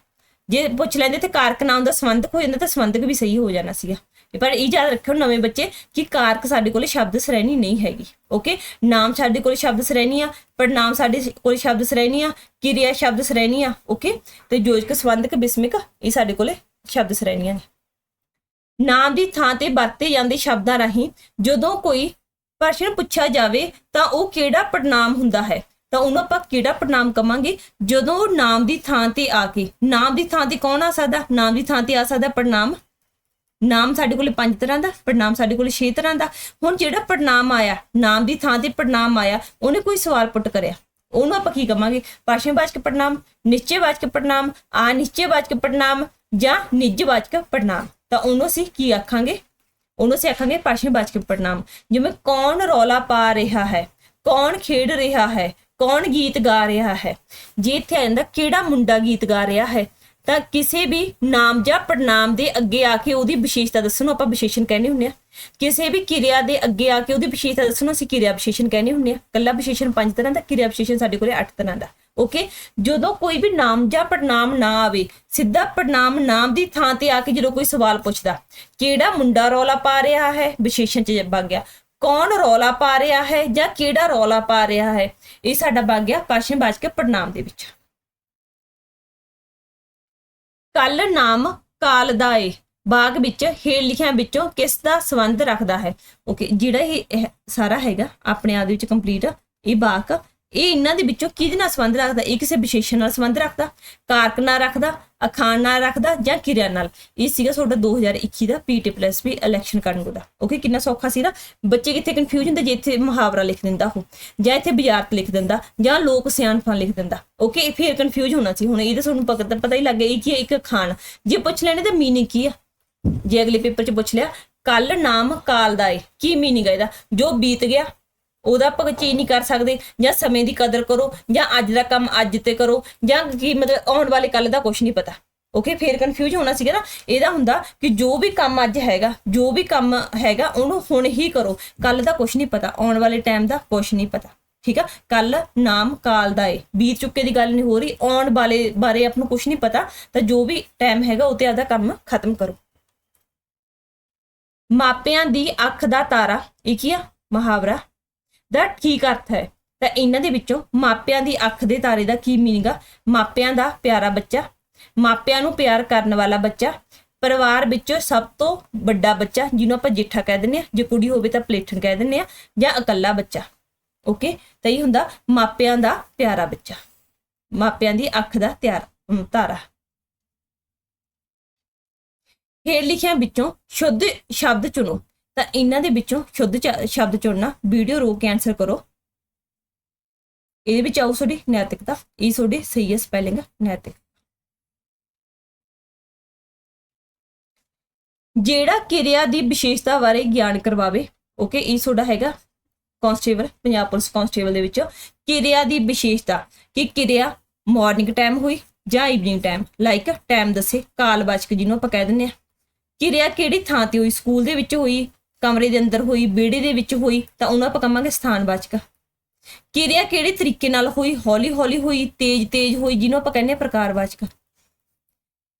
ਜੇ ਪੁੱਛ ਲੈਂਦੇ ਤੇ ਕਾਰਕ ਨਾਮ ਦਾ ਸੰਬੰਧਕ ਹੋ ਜਾਂਦਾ ਤਾਂ ਸੰਬੰਧਕ ਵੀ ਸਹੀ ਹੋ ਜਾਣਾ ਸੀਗਾ। ਪਰ ਇਹ ਯਾਦ ਰੱਖਿਓ ਨਵੇਂ ਬੱਚੇ, ਕਿ ਕਾਰਕ ਸਾਡੇ ਕੋਲੇ ਸ਼ਬਦ ਸ਼੍ਰੇਣੀ ਨਹੀਂ ਹੈਗੀ ਓਕੇ ਨਾਮ ਸਾਡੇ ਕੋਲੇ ਸ਼ਬਦ ਸ਼੍ਰੇਣੀ ਆ ਪੜਨਾਮ ਸਾਡੇ ਕੋਲੇ ਸ਼ਬਦ ਸ਼੍ਰੇਣੀ ਆ, ਕਿਰਿਆ ਸ਼ਬਦ ਸ਼੍ਰੇਣੀ ਆ ਓਕੇ ਤੇ ਯੋਜਕ ਸੰਬੰਧਕ ਬਿਸਮਿਕ, ਇਹ ਸਾਡੇ ਕੋਲੇ ਸ਼ਬਦ ਸ਼੍ਰੇਣੀਆਂ ਨੇ। ਨਾਮ ਦੀ ਥਾਂ ਤੇ ਵਰਤੇ ਜਾਂਦੇ ਸ਼ਬਦਾਂ ਰਾਹੀਂ ਜਦੋਂ ਕੋਈ ਪ੍ਰਸ਼ਨ ਪੁੱਛਿਆ ਜਾਵੇ, ਤਾਂ ਉਹ ਕਿਹੜਾ ਪੜਨਾਮ ਹੁੰਦਾ ਹੈ? ਤਾਂ ਉਹਨੂੰ ਆਪਾਂ ਕਿਹੜਾ ਪੜਨਾਮ ਕਵਾਂਗੇ? ਜਦੋਂ ਉਹ ਨਾਮ ਦੀ ਥਾਂ ਤੇ ਆ ਕੇ, ਨਾਮ ਦੀ ਥਾਂ ਤੇ ਕੌਣ ਆ ਸਕਦਾ? ਨਾਮ ਦੀ ਥਾਂ ਤੇ ਆ ਸਕਦਾ ਪੜਨਾਮ ਨਾਮ ਸਾਡੇ ਕੋਲੇ ਪੰਜ ਤਰ੍ਹਾਂ ਦਾ ਪੜਨਾਮ ਸਾਡੇ ਕੋਲੇ ਛੇ ਤਰ੍ਹਾਂ ਦਾ। ਹੁਣ ਜਿਹੜਾ ਪੜਨਾਮ ਆਇਆ, ਨਾਮ ਦੀ ਥਾਂ ਤੇ ਪੜਨਾਮ ਆਇਆ, ਉਹਨੇ ਕੋਈ ਸਵਾਲ ਪੁੱਟ ਕਰਿਆ। ਉਹਨੂੰ ਆਪਾਂ ਕੀ ਕਵਾਂਗੇ? ਭਾਸ਼ਣਵਾਚਕ ਪੜਨਾਮ ਨਿਸ਼ਚੈਵਾਚਕ ਪੜਨਾਮ ਆ ਨਿਸ਼ਚੈਵਾਚਕ ਪੜਨਾਮ ਜਾਂ ਨਿੱਜਵਾਚਕ ਪੜਨਾਮ ਤਾਂ ਉਹਨੂੰ ਅਸੀਂ ਕੀ ਆਖਾਂਗੇ? ਉਹਨੂੰ ਅਸੀਂ ਆਖਾਂਗੇ ਭਾਸ਼ਣਵਾਚਕ ਪੜਨਾਮ ਜਿਵੇਂ ਕੌਣ ਰੌਲਾ ਪਾ ਰਿਹਾ ਹੈ, ਕੌਣ ਖੇਡ ਰਿਹਾ ਹੈ, ਕੌਣ ਗੀਤ ਗਾ ਰਿਹਾ ਹੈ, ਜੇ ਇੱਥੇ ਆ ਜਾਂਦਾ ਕਿਹੜਾ ਮੁੰਡਾ ਗੀਤ ਗਾ ਰਿਹਾ ਹੈ ਤਾਂ ਕਿਸੇ ਵੀ ਨਾਮ ਜਾਂ ਪੜਨਾਮ ਦੇ ਅੱਗੇ ਆ ਕੇ ਉਹਦੀ ਵਿਸ਼ੇਸ਼ਤਾ ਦੱਸਣ ਨੂੰ ਆਪਾਂ ਵਿਸ਼ੇਸ਼ਣ ਕਹਿੰਦੇ ਹੁੰਦੇ ਆ ਕਿਸੇ ਵੀ ਕਿਰਿਆ ਦੇ ਅੱਗੇ ਆ ਕੇ ਉਹਦੀ ਵਿਸ਼ੇਸ਼ਤਾ ਦੱਸਣ ਨੂੰ ਅਸੀਂ ਕਿਰਿਆ ਵਿਸ਼ੇਸ਼ਣ ਕਹਿੰਦੇ ਹੁੰਦੇ ਆ ਕੱਲਾ ਵਿਸ਼ੇਸ਼ਣ ਪੰਜ ਤਰ੍ਹਾਂ ਦਾ, ਕਿਰਿਆ ਵਿਸ਼ੇਸ਼ਣ ਸਾਡੇ ਕੋਲੇ 8 ਤਰ੍ਹਾਂ ਦਾ। ਓਕੇ ਜਦੋਂ ਕੋਈ ਵੀ ਨਾਮ ਜਾਂ ਪੜਨਾਮ ਨਾ ਆਵੇ, ਸਿੱਧਾ ਪੜਨਾਮ ਨਾਮ ਦੀ ਥਾਂ ਤੇ ਆ ਕੇ ਜਦੋਂ ਕੋਈ ਸਵਾਲ ਪੁੱਛਦਾ, ਕਿਹੜਾ ਮੁੰਡਾ ਰੌਲਾ ਪਾ ਰਿਹਾ ਹੈ? ਵਿਸ਼ੇਸ਼ਣ ਚ ਬਣ ਗਿਆ, ਕੌਣ ਰੌਲਾ ਪਾ ਰਿਹਾ ਹੈ ਜਾਂ ਕਿਹੜਾ ਰੌਲਾ ਪਾ ਰਿਹਾ ਹੈ? ਇਹ ਸਾਡਾ ਬਣ ਗਿਆ ਭਾਸ਼ਣ ਬਾਜ ਕੇ ਪੜਨਾਮ ਦੇ ਵਿੱਚ। ਕੱਲ ਨਾਮ ਕਾਲ ਦਾ ਏ। ਬਾਗ ਵਿੱਚ ਹੇਠ ਲਿਖਿਆਂ ਵਿੱਚੋਂ ਕਿਸ ਦਾ ਸੰਬੰਧ ਰੱਖਦਾ ਹੈ? ਓਕੇ ਜਿਹੜਾ ਇਹ ਇਹ ਸਾਰਾ ਹੈਗਾ, ਆਪਣੇ ਆਪ ਦੇ ਵਿੱਚ ਕੰਪਲੀਟ ਇਹ ਬਾਕ ਇਹ ਇਹਨਾਂ ਦੇ ਵਿੱਚੋਂ ਕਿਹਦੇ ਨਾਲ ਸੰਬੰਧ ਰੱਖਦਾ? ਇਹ ਕਿਸੇ ਵਿਸ਼ੇਸ਼ਣ ਨਾਲ ਸੰਬੰਧ ਰੱਖਦਾ? ਕਾਰਕ ਨਾਲ ਰੱਖਦਾ? ਅਖਾਣ ਨਾਲ ਰੱਖਦਾ? ਜਾਂ ਕਿਰਿਆ ਨਾਲ? ਇਹ ਸੀਗਾ ਤੁਹਾਡਾ 2021 ਦਾ ਪੀਟੀ ਪਲੱਸ ਵੀ ਇਲੈਕਸ਼ਨ ਕਰਨ ਦਾ। ਓਕੇ ਕਿੰਨਾ ਸੌਖਾ ਸੀ ਨਾ ਬੱਚੇ ਕਿੱਥੇ ਕਨਫਿਊਜ਼ ਹੁੰਦੇ? ਜੇ ਇੱਥੇ ਮੁਹਾਵਰਾ ਲਿਖ ਦਿੰਦਾ ਉਹ, ਜਾਂ ਇੱਥੇ ਬੁਝਾਰਤ ਲਿਖ ਦਿੰਦਾ, ਜਾਂ ਲੋਕ ਸਿਆਣਪਾਂ ਲਿਖ ਦਿੰਦਾ। ਓਕੇ ਫਿਰ ਕਨਫਿਊਜ਼ ਹੋਣਾ ਸੀ। ਹੁਣ ਇਹਦਾ ਤੁਹਾਨੂੰ ਪਤਾ ਪਤਾ ਹੀ ਲੱਗ ਗਿਆ, ਇਹ ਕੀ ਹੈ? ਇੱਕ ਅਖਾਣ। ਜੇ ਪੁੱਛ ਲੈਣੇ ਤਾਂ ਮੀਨਿੰਗ ਕੀ ਆ? ਜੇ ਅਗਲੇ ਪੇਪਰ 'ਚ ਪੁੱਛ ਲਿਆ ਕੱਲ ਨਾਮ ਕਾਲ ਦਾ ਏ। ਕੀ ਮੀਨਿੰਗ ਹੈ ਇਹਦਾ? ਜੋ ਬੀਤ ਗਿਆ ਉਹਦਾ ਆਪਾਂ ਚੇਂਜ ਨਹੀਂ ਕਰ ਸਕਦੇ, ਜਾਂ ਸਮੇਂ ਦੀ ਕਦਰ ਕਰੋ, ਜਾਂ ਅੱਜ ਦਾ ਕੰਮ ਅੱਜ ਤੇ ਕਰੋ, ਜਾਂ ਕੀ ਮਤਲਬ ਆਉਣ ਵਾਲੇ ਕੱਲ ਦਾ ਕੁਝ ਨਹੀਂ ਪਤਾ। ਓਕੇ ਫੇਰ ਕਨਫਿਊਜ਼ ਹੋਣਾ ਸੀਗਾ ਨਾ। ਇਹਦਾ ਹੁੰਦਾ ਕਿ ਜੋ ਵੀ ਕੰਮ ਅੱਜ ਹੈਗਾ, ਜੋ ਵੀ ਕੰਮ ਹੈਗਾ, ਉਹਨੂੰ ਹੁਣ ਹੀ ਕਰੋ। ਕੱਲ ਦਾ ਕੁਝ ਨਹੀਂ ਪਤਾ, ਆਉਣ ਵਾਲੇ ਟਾਈਮ ਦਾ ਕੁਝ ਨਹੀਂ ਪਤਾ। ਠੀਕ ਆ? ਕੱਲ ਨਾਮ ਕਾਲ ਦਾ ਏ। ਬੀਤ ਚੁੱਕੇ ਦੀ ਗੱਲ ਨਹੀਂ ਹੋ ਰਹੀ, ਆਉਣ ਵਾਲੇ ਬਾਰੇ ਆਪ ਨੂੰ ਕੁਝ ਨਹੀਂ ਪਤਾ, ਤਾਂ ਜੋ ਵੀ ਟਾਈਮ ਹੈਗਾ, ਉਹ ਤੇ ਆਦਾ ਕੰਮ ਖਤਮ ਕਰੋ। ਮਾਪਿਆਂ ਦੀ ਅੱਖ ਦਾ ਤਾਰਾ, ਇਹ ਕੀ ਆ? ਮੁਹਾਵਰਾ। ਦਾ ਠੀਕ ਅਰਥ ਹੈ। ਤਾਂ ਇਹਨਾਂ ਦੇ ਵਿੱਚੋਂ ਮਾਪਿਆਂ ਦੀ ਅੱਖ ਦੇ ਤਾਰੇ ਦਾ ਕੀ ਮੀਨਿੰਗ ਆ? ਮਾਪਿਆਂ ਦਾ ਪਿਆਰਾ ਬੱਚਾ ਮਾਪਿਆਂ ਨੂੰ ਪਿਆਰ ਕਰਨ ਵਾਲਾ ਬੱਚਾ ਪਰਿਵਾਰ ਵਿੱਚੋਂ ਸਭ ਤੋਂ ਵੱਡਾ ਬੱਚਾ ਜਿਹਨੂੰ ਆਪਾਂ ਜੇਠਾ ਕਹਿ ਦਿੰਦੇ ਆ ਜੇ ਕੁੜੀ ਹੋਵੇ ਤਾਂ ਪਲੇਠਣ ਕਹਿ ਦਿੰਦੇ ਆ ਜਾਂ ਇਕੱਲਾ ਬੱਚਾ। ਓਕੇ ਤਾਂ ਇਹ ਹੁੰਦਾ ਮਾਪਿਆਂ ਦਾ ਪਿਆਰਾ ਬੱਚਾ। ਮਾਪਿਆਂ ਦੀ ਅੱਖ ਦਾ ਤਿਆਰ ਅਮ, ਤਾਰਾ। ਹੇਠ ਲਿਖਿਆਂ ਵਿੱਚੋਂ ਸ਼ੁੱਧ ਸ਼ਬਦ ਚੁਣੋ। ਤਾਂ ਇਹਨਾਂ ਦੇ ਵਿੱਚੋਂ ਸ਼ੁੱਧ ਚ- ਸ਼ਬਦ ਚੁਣਨਾ ਵੀਡੀਓ ਰੋਕ ਕੇ ਆਨਸਰ ਕਰੋ। ਇਹਦੇ ਵਿੱਚ ਆਉ ਤੁਹਾਡੀ ਨੈਤਿਕਤਾ, ਇਹ ਤੁਹਾਡੀ ਸਹੀ ਹੈ ਸਪੈਲਿੰਗ ਨੈਤਿਕ। ਜਿਹੜਾ ਕਿਰਿਆ ਦੀ ਵਿਸ਼ੇਸ਼ਤਾ ਬਾਰੇ ਗਿਆਨ ਕਰਵਾਵੇ ਓਕੇ ਇਹ ਤੁਹਾਡਾ ਹੈਗਾ ਕਾਂਸਟੇਬਲ ਪੰਜਾਬ ਪੁਲਿਸ ਕਾਂਸਟੇਬਲ ਦੇ ਵਿੱਚ। ਕਿਰਿਆ ਦੀ ਵਿਸ਼ੇਸ਼ਤਾ, ਕਿ ਕਿਰਿਆ ਮਾਰਨਿੰਗ ਟਾਈਮ ਹੋਈ ਜਾਂ ਈਵਨਿੰਗ ਟਾਈਮ ਲਾਈਕ ਟਾਈਮ ਦੱਸੇ, ਕਾਲਵਾਚਕ ਜਿਹਨੂੰ ਆਪਾਂ ਕਹਿ ਦਿੰਦੇ ਆ ਕਿਰਿਆ ਕਿਹੜੀ ਥਾਂ ਤੇ ਹੋਈ ਸਕੂਲ ਦੇ ਵਿੱਚ ਹੋਈ ਕਮਰੇ ਦੇ ਅੰਦਰ ਹੋਈ ਵਿਹੜੇ ਦੇ ਵਿੱਚ ਹੋਈ, ਤਾਂ ਉਹਨੂੰ ਆਪਾਂ ਕਹਾਂਗੇ ਸਥਾਨਵਾਚਕ ਕਿਰਿਆ ਕਿਹੜੇ ਤਰੀਕੇ ਨਾਲ ਹੋਈ? ਹੌਲੀ ਹੌਲੀ ਹੋਈ, ਤੇਜ਼ ਤੇਜ਼ ਹੋਈ, ਜਿਹਨੂੰ ਆਪਾਂ ਕਹਿੰਦੇ ਆ ਪ੍ਰਕਾਰਵਾਚਕ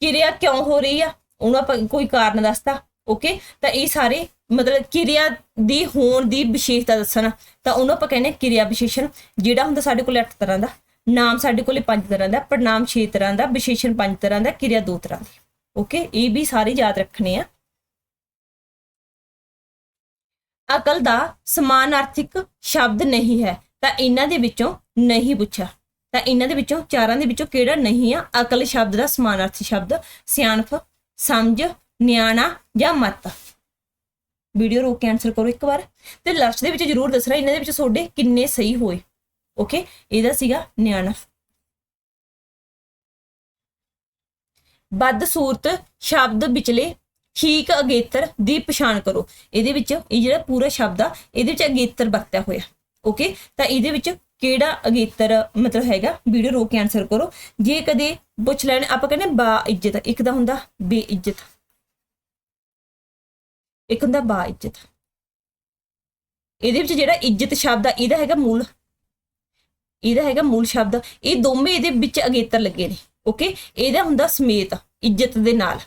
ਕਿਰਿਆ ਕਿਉਂ ਹੋ ਰਹੀ ਆ? ਉਹਨੂੰ ਆਪਾਂ ਕੋਈ ਕਾਰਨ ਦੱਸਦਾ ਓਕੇ ਤਾਂ ਇਹ ਸਾਰੇ ਮਤਲਬ ਕਿਰਿਆ ਦੀ ਹੋਣ ਦੀ ਵਿਸ਼ੇਸ਼ਤਾ ਦੱਸਣਾ। ਤਾਂ ਉਹਨੂੰ ਆਪਾਂ ਕਹਿੰਦੇ ਆ ਕਿਰਿਆ ਵਿਸ਼ੇਸ਼ਣ, ਜਿਹੜਾ ਹੁੰਦਾ ਸਾਡੇ ਕੋਲ 8 ਤਰ੍ਹਾਂ ਦਾ। ਨਾਮ ਸਾਡੇ ਕੋਲੇ 5 ਤਰ੍ਹਾਂ ਦਾ ਪ੍ਰਨਾਮ 6 ਤਰ੍ਹਾਂ ਦਾ, ਵਿਸ਼ੇਸ਼ਣ 5 ਤਰ੍ਹਾਂ ਦਾ, ਕਿਰਿਆ 2 ਤਰ੍ਹਾਂ ਦੀ। ਓਕੇ ਇਹ ਵੀ ਸਾਰੇ ਯਾਦ ਰੱਖਣੇ ਆ। ਅਕਲ ਦਾ ਸਮਾਨਾਰਥਿਕ ਸ਼ਬਦ ਨਹੀਂ ਹੈ। ਤਾਂ ਇਹਨਾਂ ਦੇ ਵਿੱਚੋਂ ਨਹੀਂ ਪੁੱਛਿਆ। ਤਾਂ ਇਹਨਾਂ ਦੇ ਵਿੱਚੋਂ, ਚਾਰਾਂ ਦੇ ਵਿੱਚੋਂ ਕਿਹੜਾ ਨਹੀਂ ਆ? ਅਕਲ ਸ਼ਬਦ ਦਾ ਸਮਾਨਾਰਥੀ ਸ਼ਬਦ, ਸਿਆਣਪ, ਸਮਝ, ਨਿਆਣਾ ਜਾਂ ਮਤ ਵੀਡੀਓ ਰੋਕ ਕੇ ਆਨਸਰ ਕਰੋ ਇੱਕ ਵਾਰ। ਤੇ ਲਾਸਟ ਦੇ ਵਿੱਚ ਜਰੂਰ ਦੱਸਣਾ, ਇਹਨਾਂ ਦੇ ਵਿੱਚ ਤੁਹਾਡੇ ਕਿੰਨੇ ਸਹੀ ਹੋਏ। ਓਕੇ ਇਹਦਾ ਸੀਗਾ ਨਿਆਣਾ। ਬਦ ਸੂਰਤ ਸ਼ਬਦ ਵਿਚਲੇ ਠੀਕ ਅਗੇਤਰ ਦੀ ਪਛਾਣ ਕਰੋ। ਇਹਦੇ ਵਿੱਚ ਇਹ ਜਿਹੜਾ ਪੂਰਾ ਸ਼ਬਦ ਆ, ਇਹਦੇ ਵਿੱਚ ਅਗੇਤਰ ਵਰਤਿਆ ਹੋਇਆ। ਓਕੇ ਤਾਂ ਇਹਦੇ ਵਿੱਚ ਕਿਹੜਾ ਅਗੇਤਰ ਮਤਲਬ ਹੈਗਾ? ਵੀਡੀਓ ਰੋਕ ਕੇ ਆਨਸਰ ਕਰੋ। ਜੇ ਕਦੇ ਪੁੱਛ ਲੈਣ, ਆਪਾਂ ਕਹਿੰਦੇ ਬਾ ਇੱਜ਼ਤ। ਇੱਕ ਦਾ ਹੁੰਦਾ ਬੇਇੱਜ਼ਤ ਇੱਕ ਹੁੰਦਾ ਬਾ ਇੱਜ਼ਤ। ਇਹਦੇ ਵਿੱਚ ਜਿਹੜਾ ਇੱਜ਼ਤ ਸ਼ਬਦ ਆ, ਇਹਦਾ ਹੈਗਾ ਮੂਲ। ਇਹਦਾ ਹੈਗਾ ਮੂਲ ਸ਼ਬਦ। ਇਹ ਦੋਵੇਂ ਇਹਦੇ ਵਿੱਚ ਅਗੇਤਰ ਲੱਗੇ ਨੇ। ਓਕੇ ਇਹਦਾ ਹੁੰਦਾ ਸਮੇਤ, ਇੱਜ਼ਤ ਦੇ ਨਾਲ।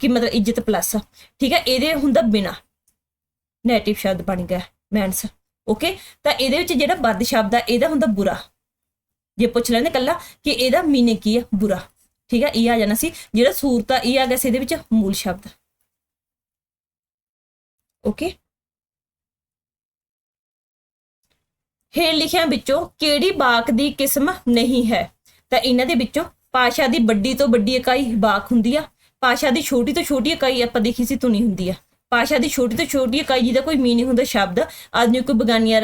ਕਿ ਮਤਲਬ ਇੱਜ਼ਤ ਪਲੱਸ ਠੀਕ ਹੈ? ਇਹਦੇ ਹੁੰਦਾ ਬਿਨਾ। ਨੈਗੇਟਿਵ ਸ਼ਬਦ ਬਣ ਗਿਆ ਮੈਨਸ ਓਕੇ ਤਾਂ ਇਹਦੇ ਵਿੱਚ ਜਿਹੜਾ ਵੱਧ ਸ਼ਬਦ ਆ, ਇਹਦਾ ਹੁੰਦਾ ਬੁਰਾ। ਜੇ ਪੁੱਛ ਲੈਂਦੇ ਕੱਲਾ, ਕਿ ਇਹਦਾ ਮੀਨਿੰਗ ਕੀ ਆ? ਬੁਰਾ। ਠੀਕ ਹੈ? ਇਹ ਆ ਜਾਣਾ ਸੀ, ਜਿਹੜਾ ਸੂਰਤ ਆ, ਇਹ ਆ ਗਿਆ ਸੀ ਇਹਦੇ ਵਿੱਚ ਮੂਲ ਸ਼ਬਦ। ਓਕੇ ਹੇਠ ਲਿਖਿਆਂ ਵਿੱਚੋਂ ਕਿਹੜੀ ਬਾਕ ਦੀ ਕਿਸਮ ਨਹੀਂ ਹੈ? ਤਾਂ ਇਹਨਾਂ ਦੇ ਵਿੱਚੋਂ ਪਾਸ਼ਾ ਦੀ ਵੱਡੀ ਤੋਂ ਵੱਡੀ ਇਕਾਈ ਬਾਕ ਹੁੰਦੀ ਆ ਭਾਸ਼ਾ ਦੀ ਛੋਟੀ ਤੋਂ ਛੋਟੀ ਇਕਾਈ ਆਪਾਂ ਦੇਖੀ ਸੀ ਧੁਨੀ ਹੁੰਦੀ ਆ। ਭਾਸ਼ਾ ਦੀ ਛੋਟੀ ਤੋਂ ਛੋਟੀ ਇਕਾਈ ਜਿਹਦਾ ਕੋਈ ਮੀਨਿੰਗ ਹੁੰਦਾ ਸ਼ਬਦ ਆਧੁਨਿਕ ਵਿਗਿਆਨੀਆਂ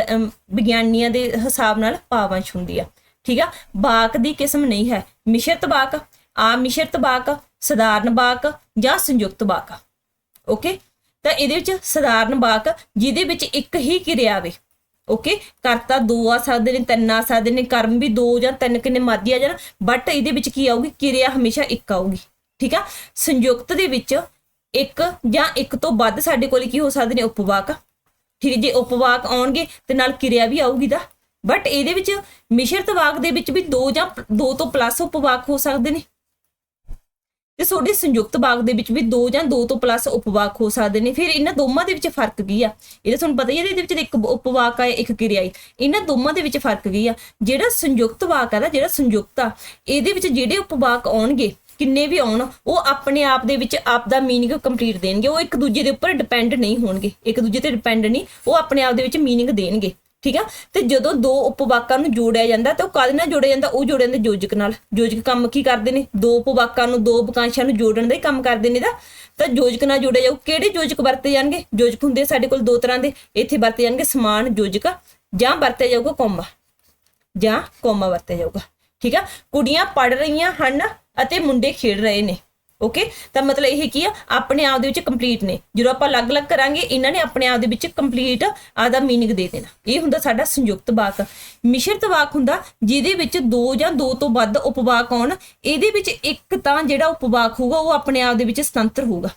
ਵਿਗਿਆਨੀਆਂ ਦੇ ਹਿਸਾਬ ਨਾਲ ਪਾਵੰਸ਼ ਹੁੰਦੀ ਆ। ਠੀਕ ਆ? ਬਾਕ ਦੀ ਕਿਸਮ ਨਹੀਂ ਹੈ। ਮਿਸ਼ਰਤ ਬਾਕ, ਆ ਮਿਸ਼ਰਤ ਬਾਕ, ਸਧਾਰਨ ਬਾਕ ਜਾਂ ਸੰਯੁਕਤ ਬਾਕ। ਓਕੇ? ਤਾਂ ਇਹਦੇ ਵਿੱਚ ਸਧਾਰਨ ਵਾਕ ਜਿਹਦੇ ਵਿੱਚ ਇੱਕ ਹੀ ਕਿਰਿਆ ਆਵੇ ਓਕੇ? ਕਰਤਾ ਦੋ ਆ ਸਕਦੇ ਨੇ, ਤਿੰਨ ਆ ਸਕਦੇ ਨੇ, ਕਰਮ ਵੀ ਦੋ ਜਾਂ ਤਿੰਨ ਕਿੰਨੇ ਮਰਜ਼ੀ ਆ ਜਾਣ ਬਟ ਇਹਦੇ ਵਿੱਚ ਕੀ ਆਊਗੀ? ਕਿਰਿਆ ਹਮੇਸ਼ਾ ਇੱਕ ਆਊਗੀ। ਠੀਕ ਆ? ਸੰਯੁਕਤ ਦੇ ਵਿੱਚ ਇੱਕ ਜਾਂ ਇੱਕ ਤੋਂ ਵੱਧ ਸਾਡੇ ਕੋਲ ਕੀ ਹੋ ਸਕਦੇ ਨੇ ਉਪਵਾਕ। ਠੀਕ ਹੈ, ਜੇ ਉਪਵਾਕ ਆਉਣਗੇ ਤੇ ਨਾਲ ਕਿਰਿਆ ਵੀ ਆਊਗੀ ਦਾ ਬਟ ਇਹਦੇ ਵਿੱਚ ਮਿਸ਼ਰਤ ਵਾਕ ਦੇ ਵਿੱਚ ਵੀ ਦੋ ਜਾਂ ਦੋ ਤੋਂ ਪਲੱਸ ਉਪਵਾਕ ਹੋ ਸਕਦੇ ਨੇ। ਤੇ ਤੁਹਾਡੇ ਸੰਯੁਕਤ ਵਾਕ ਦੇ ਵਿੱਚ ਵੀ ਦੋ ਜਾਂ ਦੋ ਤੋਂ ਪਲੱਸ ਉਪਵਾਕ ਹੋ ਸਕਦੇ ਨੇ। ਫਿਰ ਇਹਨਾਂ ਦੋਵਾਂ ਦੇ ਵਿੱਚ ਫ਼ਰਕ ਕੀ ਆ? ਇਹਦਾ ਤੁਹਾਨੂੰ ਪਤਾ ਹੀ ਹੈ ਇਹਦੇ ਵਿੱਚ ਇੱਕ ਉਪਵਾਕ ਆ, ਇੱਕ ਕਿਰਿਆ ਇਹਨਾਂ ਦੋਵਾਂ ਦੇ ਵਿੱਚ ਫ਼ਰਕ ਕੀ ਆ? ਜਿਹੜਾ ਸੰਯੁਕਤ ਵਾਕ ਆ ਨਾ, ਜਿਹੜਾ ਸੰਯੁਕਤ ਆ, ਇਹਦੇ ਵਿੱਚ ਜਿਹੜੇ ਉਪਵਾਕ ਆਉਣਗੇ ਕਿੰਨੇ ਵੀ ਆਉਣ, ਉਹ ਆਪਣੇ ਆਪ ਦੇ ਵਿੱਚ ਆਪ ਦਾ ਮੀਨਿੰਗ ਕੰਪਲੀਟ ਦੇਣਗੇ। ਉਹ ਇੱਕ ਦੂਜੇ ਦੇ ਉੱਪਰ ਡਿਪੈਂਡ ਨਹੀਂ ਹੋਣਗੇ। ਇੱਕ ਦੂਜੇ ਤੇ ਡਿਪੈਂਡ ਨਹੀਂ, ਉਹ ਆਪਣੇ ਆਪ ਦੇ ਵਿੱਚ ਮੀਨਿੰਗ ਦੇਣਗੇ। ਠੀਕ ਆ? ਤੇ ਜਦੋਂ ਦੋ ਉਪਵਾਕਾਂ ਨੂੰ ਜੋੜਿਆ ਜਾਂਦਾ, ਤਾਂ ਉਹ ਕਾਹਦੇ ਨਾਲ ਜੋੜਿਆ ਜਾਂਦਾ? ਉਹ ਜੋੜਿਆ ਜਾਂਦਾ ਯੋਜਕ ਨਾਲ। ਯੋਜਕ ਕੰਮ ਕੀ ਕਰਦੇ ਨੇ? ਦੋ ਉਪਵਾਕਾਂ ਨੂੰ, ਦੋ ਵਾਕਾਂਸ਼ਾਂ ਨੂੰ ਜੋੜਨ ਦਾ ਹੀ ਕੰਮ ਕਰਦੇ ਨੇ ਦਾ ਤਾਂ ਯੋਜਕ ਨਾਲ ਜੋੜਿਆ ਜਾਊ। ਕਿਹੜੇ ਯੋਜਕ ਵਰਤੇ ਜਾਣਗੇ? ਯੋਜਕ ਹੁੰਦੇ ਸਾਡੇ ਕੋਲ ਦੋ ਤਰ੍ਹਾਂ ਦੇ। ਇੱਥੇ ਵਰਤੇ ਜਾਣਗੇ ਸਮਾਨ, ਯੋਜਕ ਜਾਂ ਵਰਤਿਆ ਜਾਊਗਾ ਕੋਮਾ। ਜਾਂ ਕੋਮਾ ਵਰਤਿਆ ਜਾਊਗਾ। ਠੀਕ ਆ? ਕੁੜੀਆਂ ਪੜ ਰਹੀਆਂ ਹਨ ਅਤੇ ਮੁੰਡੇ ਖੇਡ ਰਹੇ ਨੇ ਓਕੇ ਤਾਂ ਮਤਲਬ ਇਹ ਕੀ ਆ, ਆਪਣੇ ਆਪ ਦੇ ਵਿੱਚ ਕੰਪਲੀਟ ਨੇ। ਜਦੋਂ ਆਪਾਂ ਅਲੱਗ-ਅਲੱਗ ਕਰਾਂਗੇ, ਇਹਨਾਂ ਨੇ ਆਪਣੇ ਆਪ ਦੇ ਵਿੱਚ ਕੰਪਲੀਟ ਆਦਾ ਮੀਨਿੰਗ ਦੇ ਦੇਣਾ। ਇਹ ਹੁੰਦਾ ਸਾਡਾ ਸੰਯੁਕਤ ਵਾਕ। ਮਿਸ਼ਰਤ ਵਾਕ ਹੁੰਦਾ ਜਿਹਦੇ ਵਿੱਚ ਦੋ ਜਾਂ ਦੋ ਤੋਂ ਵੱਧ ਉਪਵਾਕ ਆਉਣ, ਇਹਦੇ ਵਿੱਚ ਇੱਕ ਤਾਂ ਜਿਹੜਾ ਉਪਵਾਕ ਹੋਊਗਾ, ਉਹ ਆਪਣੇ ਆਪ ਦੇ ਵਿੱਚ ਸੁਤੰਤਰ ਹੋਊਗਾ।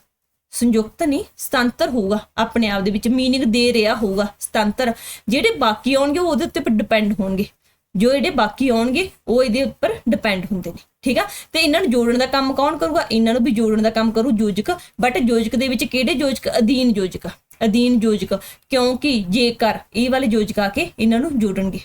ਸੰਯੁਕਤ ਨਹੀਂ, ਸੁਤੰਤਰ ਹੋਊਗਾ। ਆਪਣੇ ਆਪ ਦੇ ਵਿੱਚ ਮੀਨਿੰਗ ਦੇ ਰਿਹਾ ਹੋਊਗਾ, ਸੁਤੰਤਰ। ਜਿਹੜੇ ਬਾਕੀ ਆਉਣਗੇ ਉਹਦੇ ਉੱਤੇ ਡਿਪੈਂਡ ਹੋਣਗੇ। ਜੋ ਜਿਹੜੇ ਬਾਕੀ ਆਉਣਗੇ, ਉਹ ਇਹਦੇ ਉੱਪਰ ਡਿਪੈਂਡ ਹੁੰਦੇ ਨੇ, ਠੀਕ ਆ? ਤੇ ਇਹਨਾਂ ਨੂੰ ਜੋੜਨ ਦਾ ਕੰਮ ਕੌਣ ਕਰੂਗਾ? ਇਹਨਾਂ ਨੂੰ ਵੀ ਜੋੜਨ ਦਾ ਕੰਮ ਕਰੂ ਯੋਜਕ ਬਟ ਯੋਜਕ ਦੇ ਵਿੱਚ ਕਿਹੜੇ ਯੋਜਕ? ਅਧੀਨ ਯੋਜਕ ਅਧੀਨ ਯੋਜਕ, ਕਿਉਂਕਿ ਜੇਕਰ ਇਹ ਵਾਲੇ ਯੋਜਕ ਆ ਕੇ ਇਹਨਾਂ ਨੂੰ ਜੋੜਨਗੇ।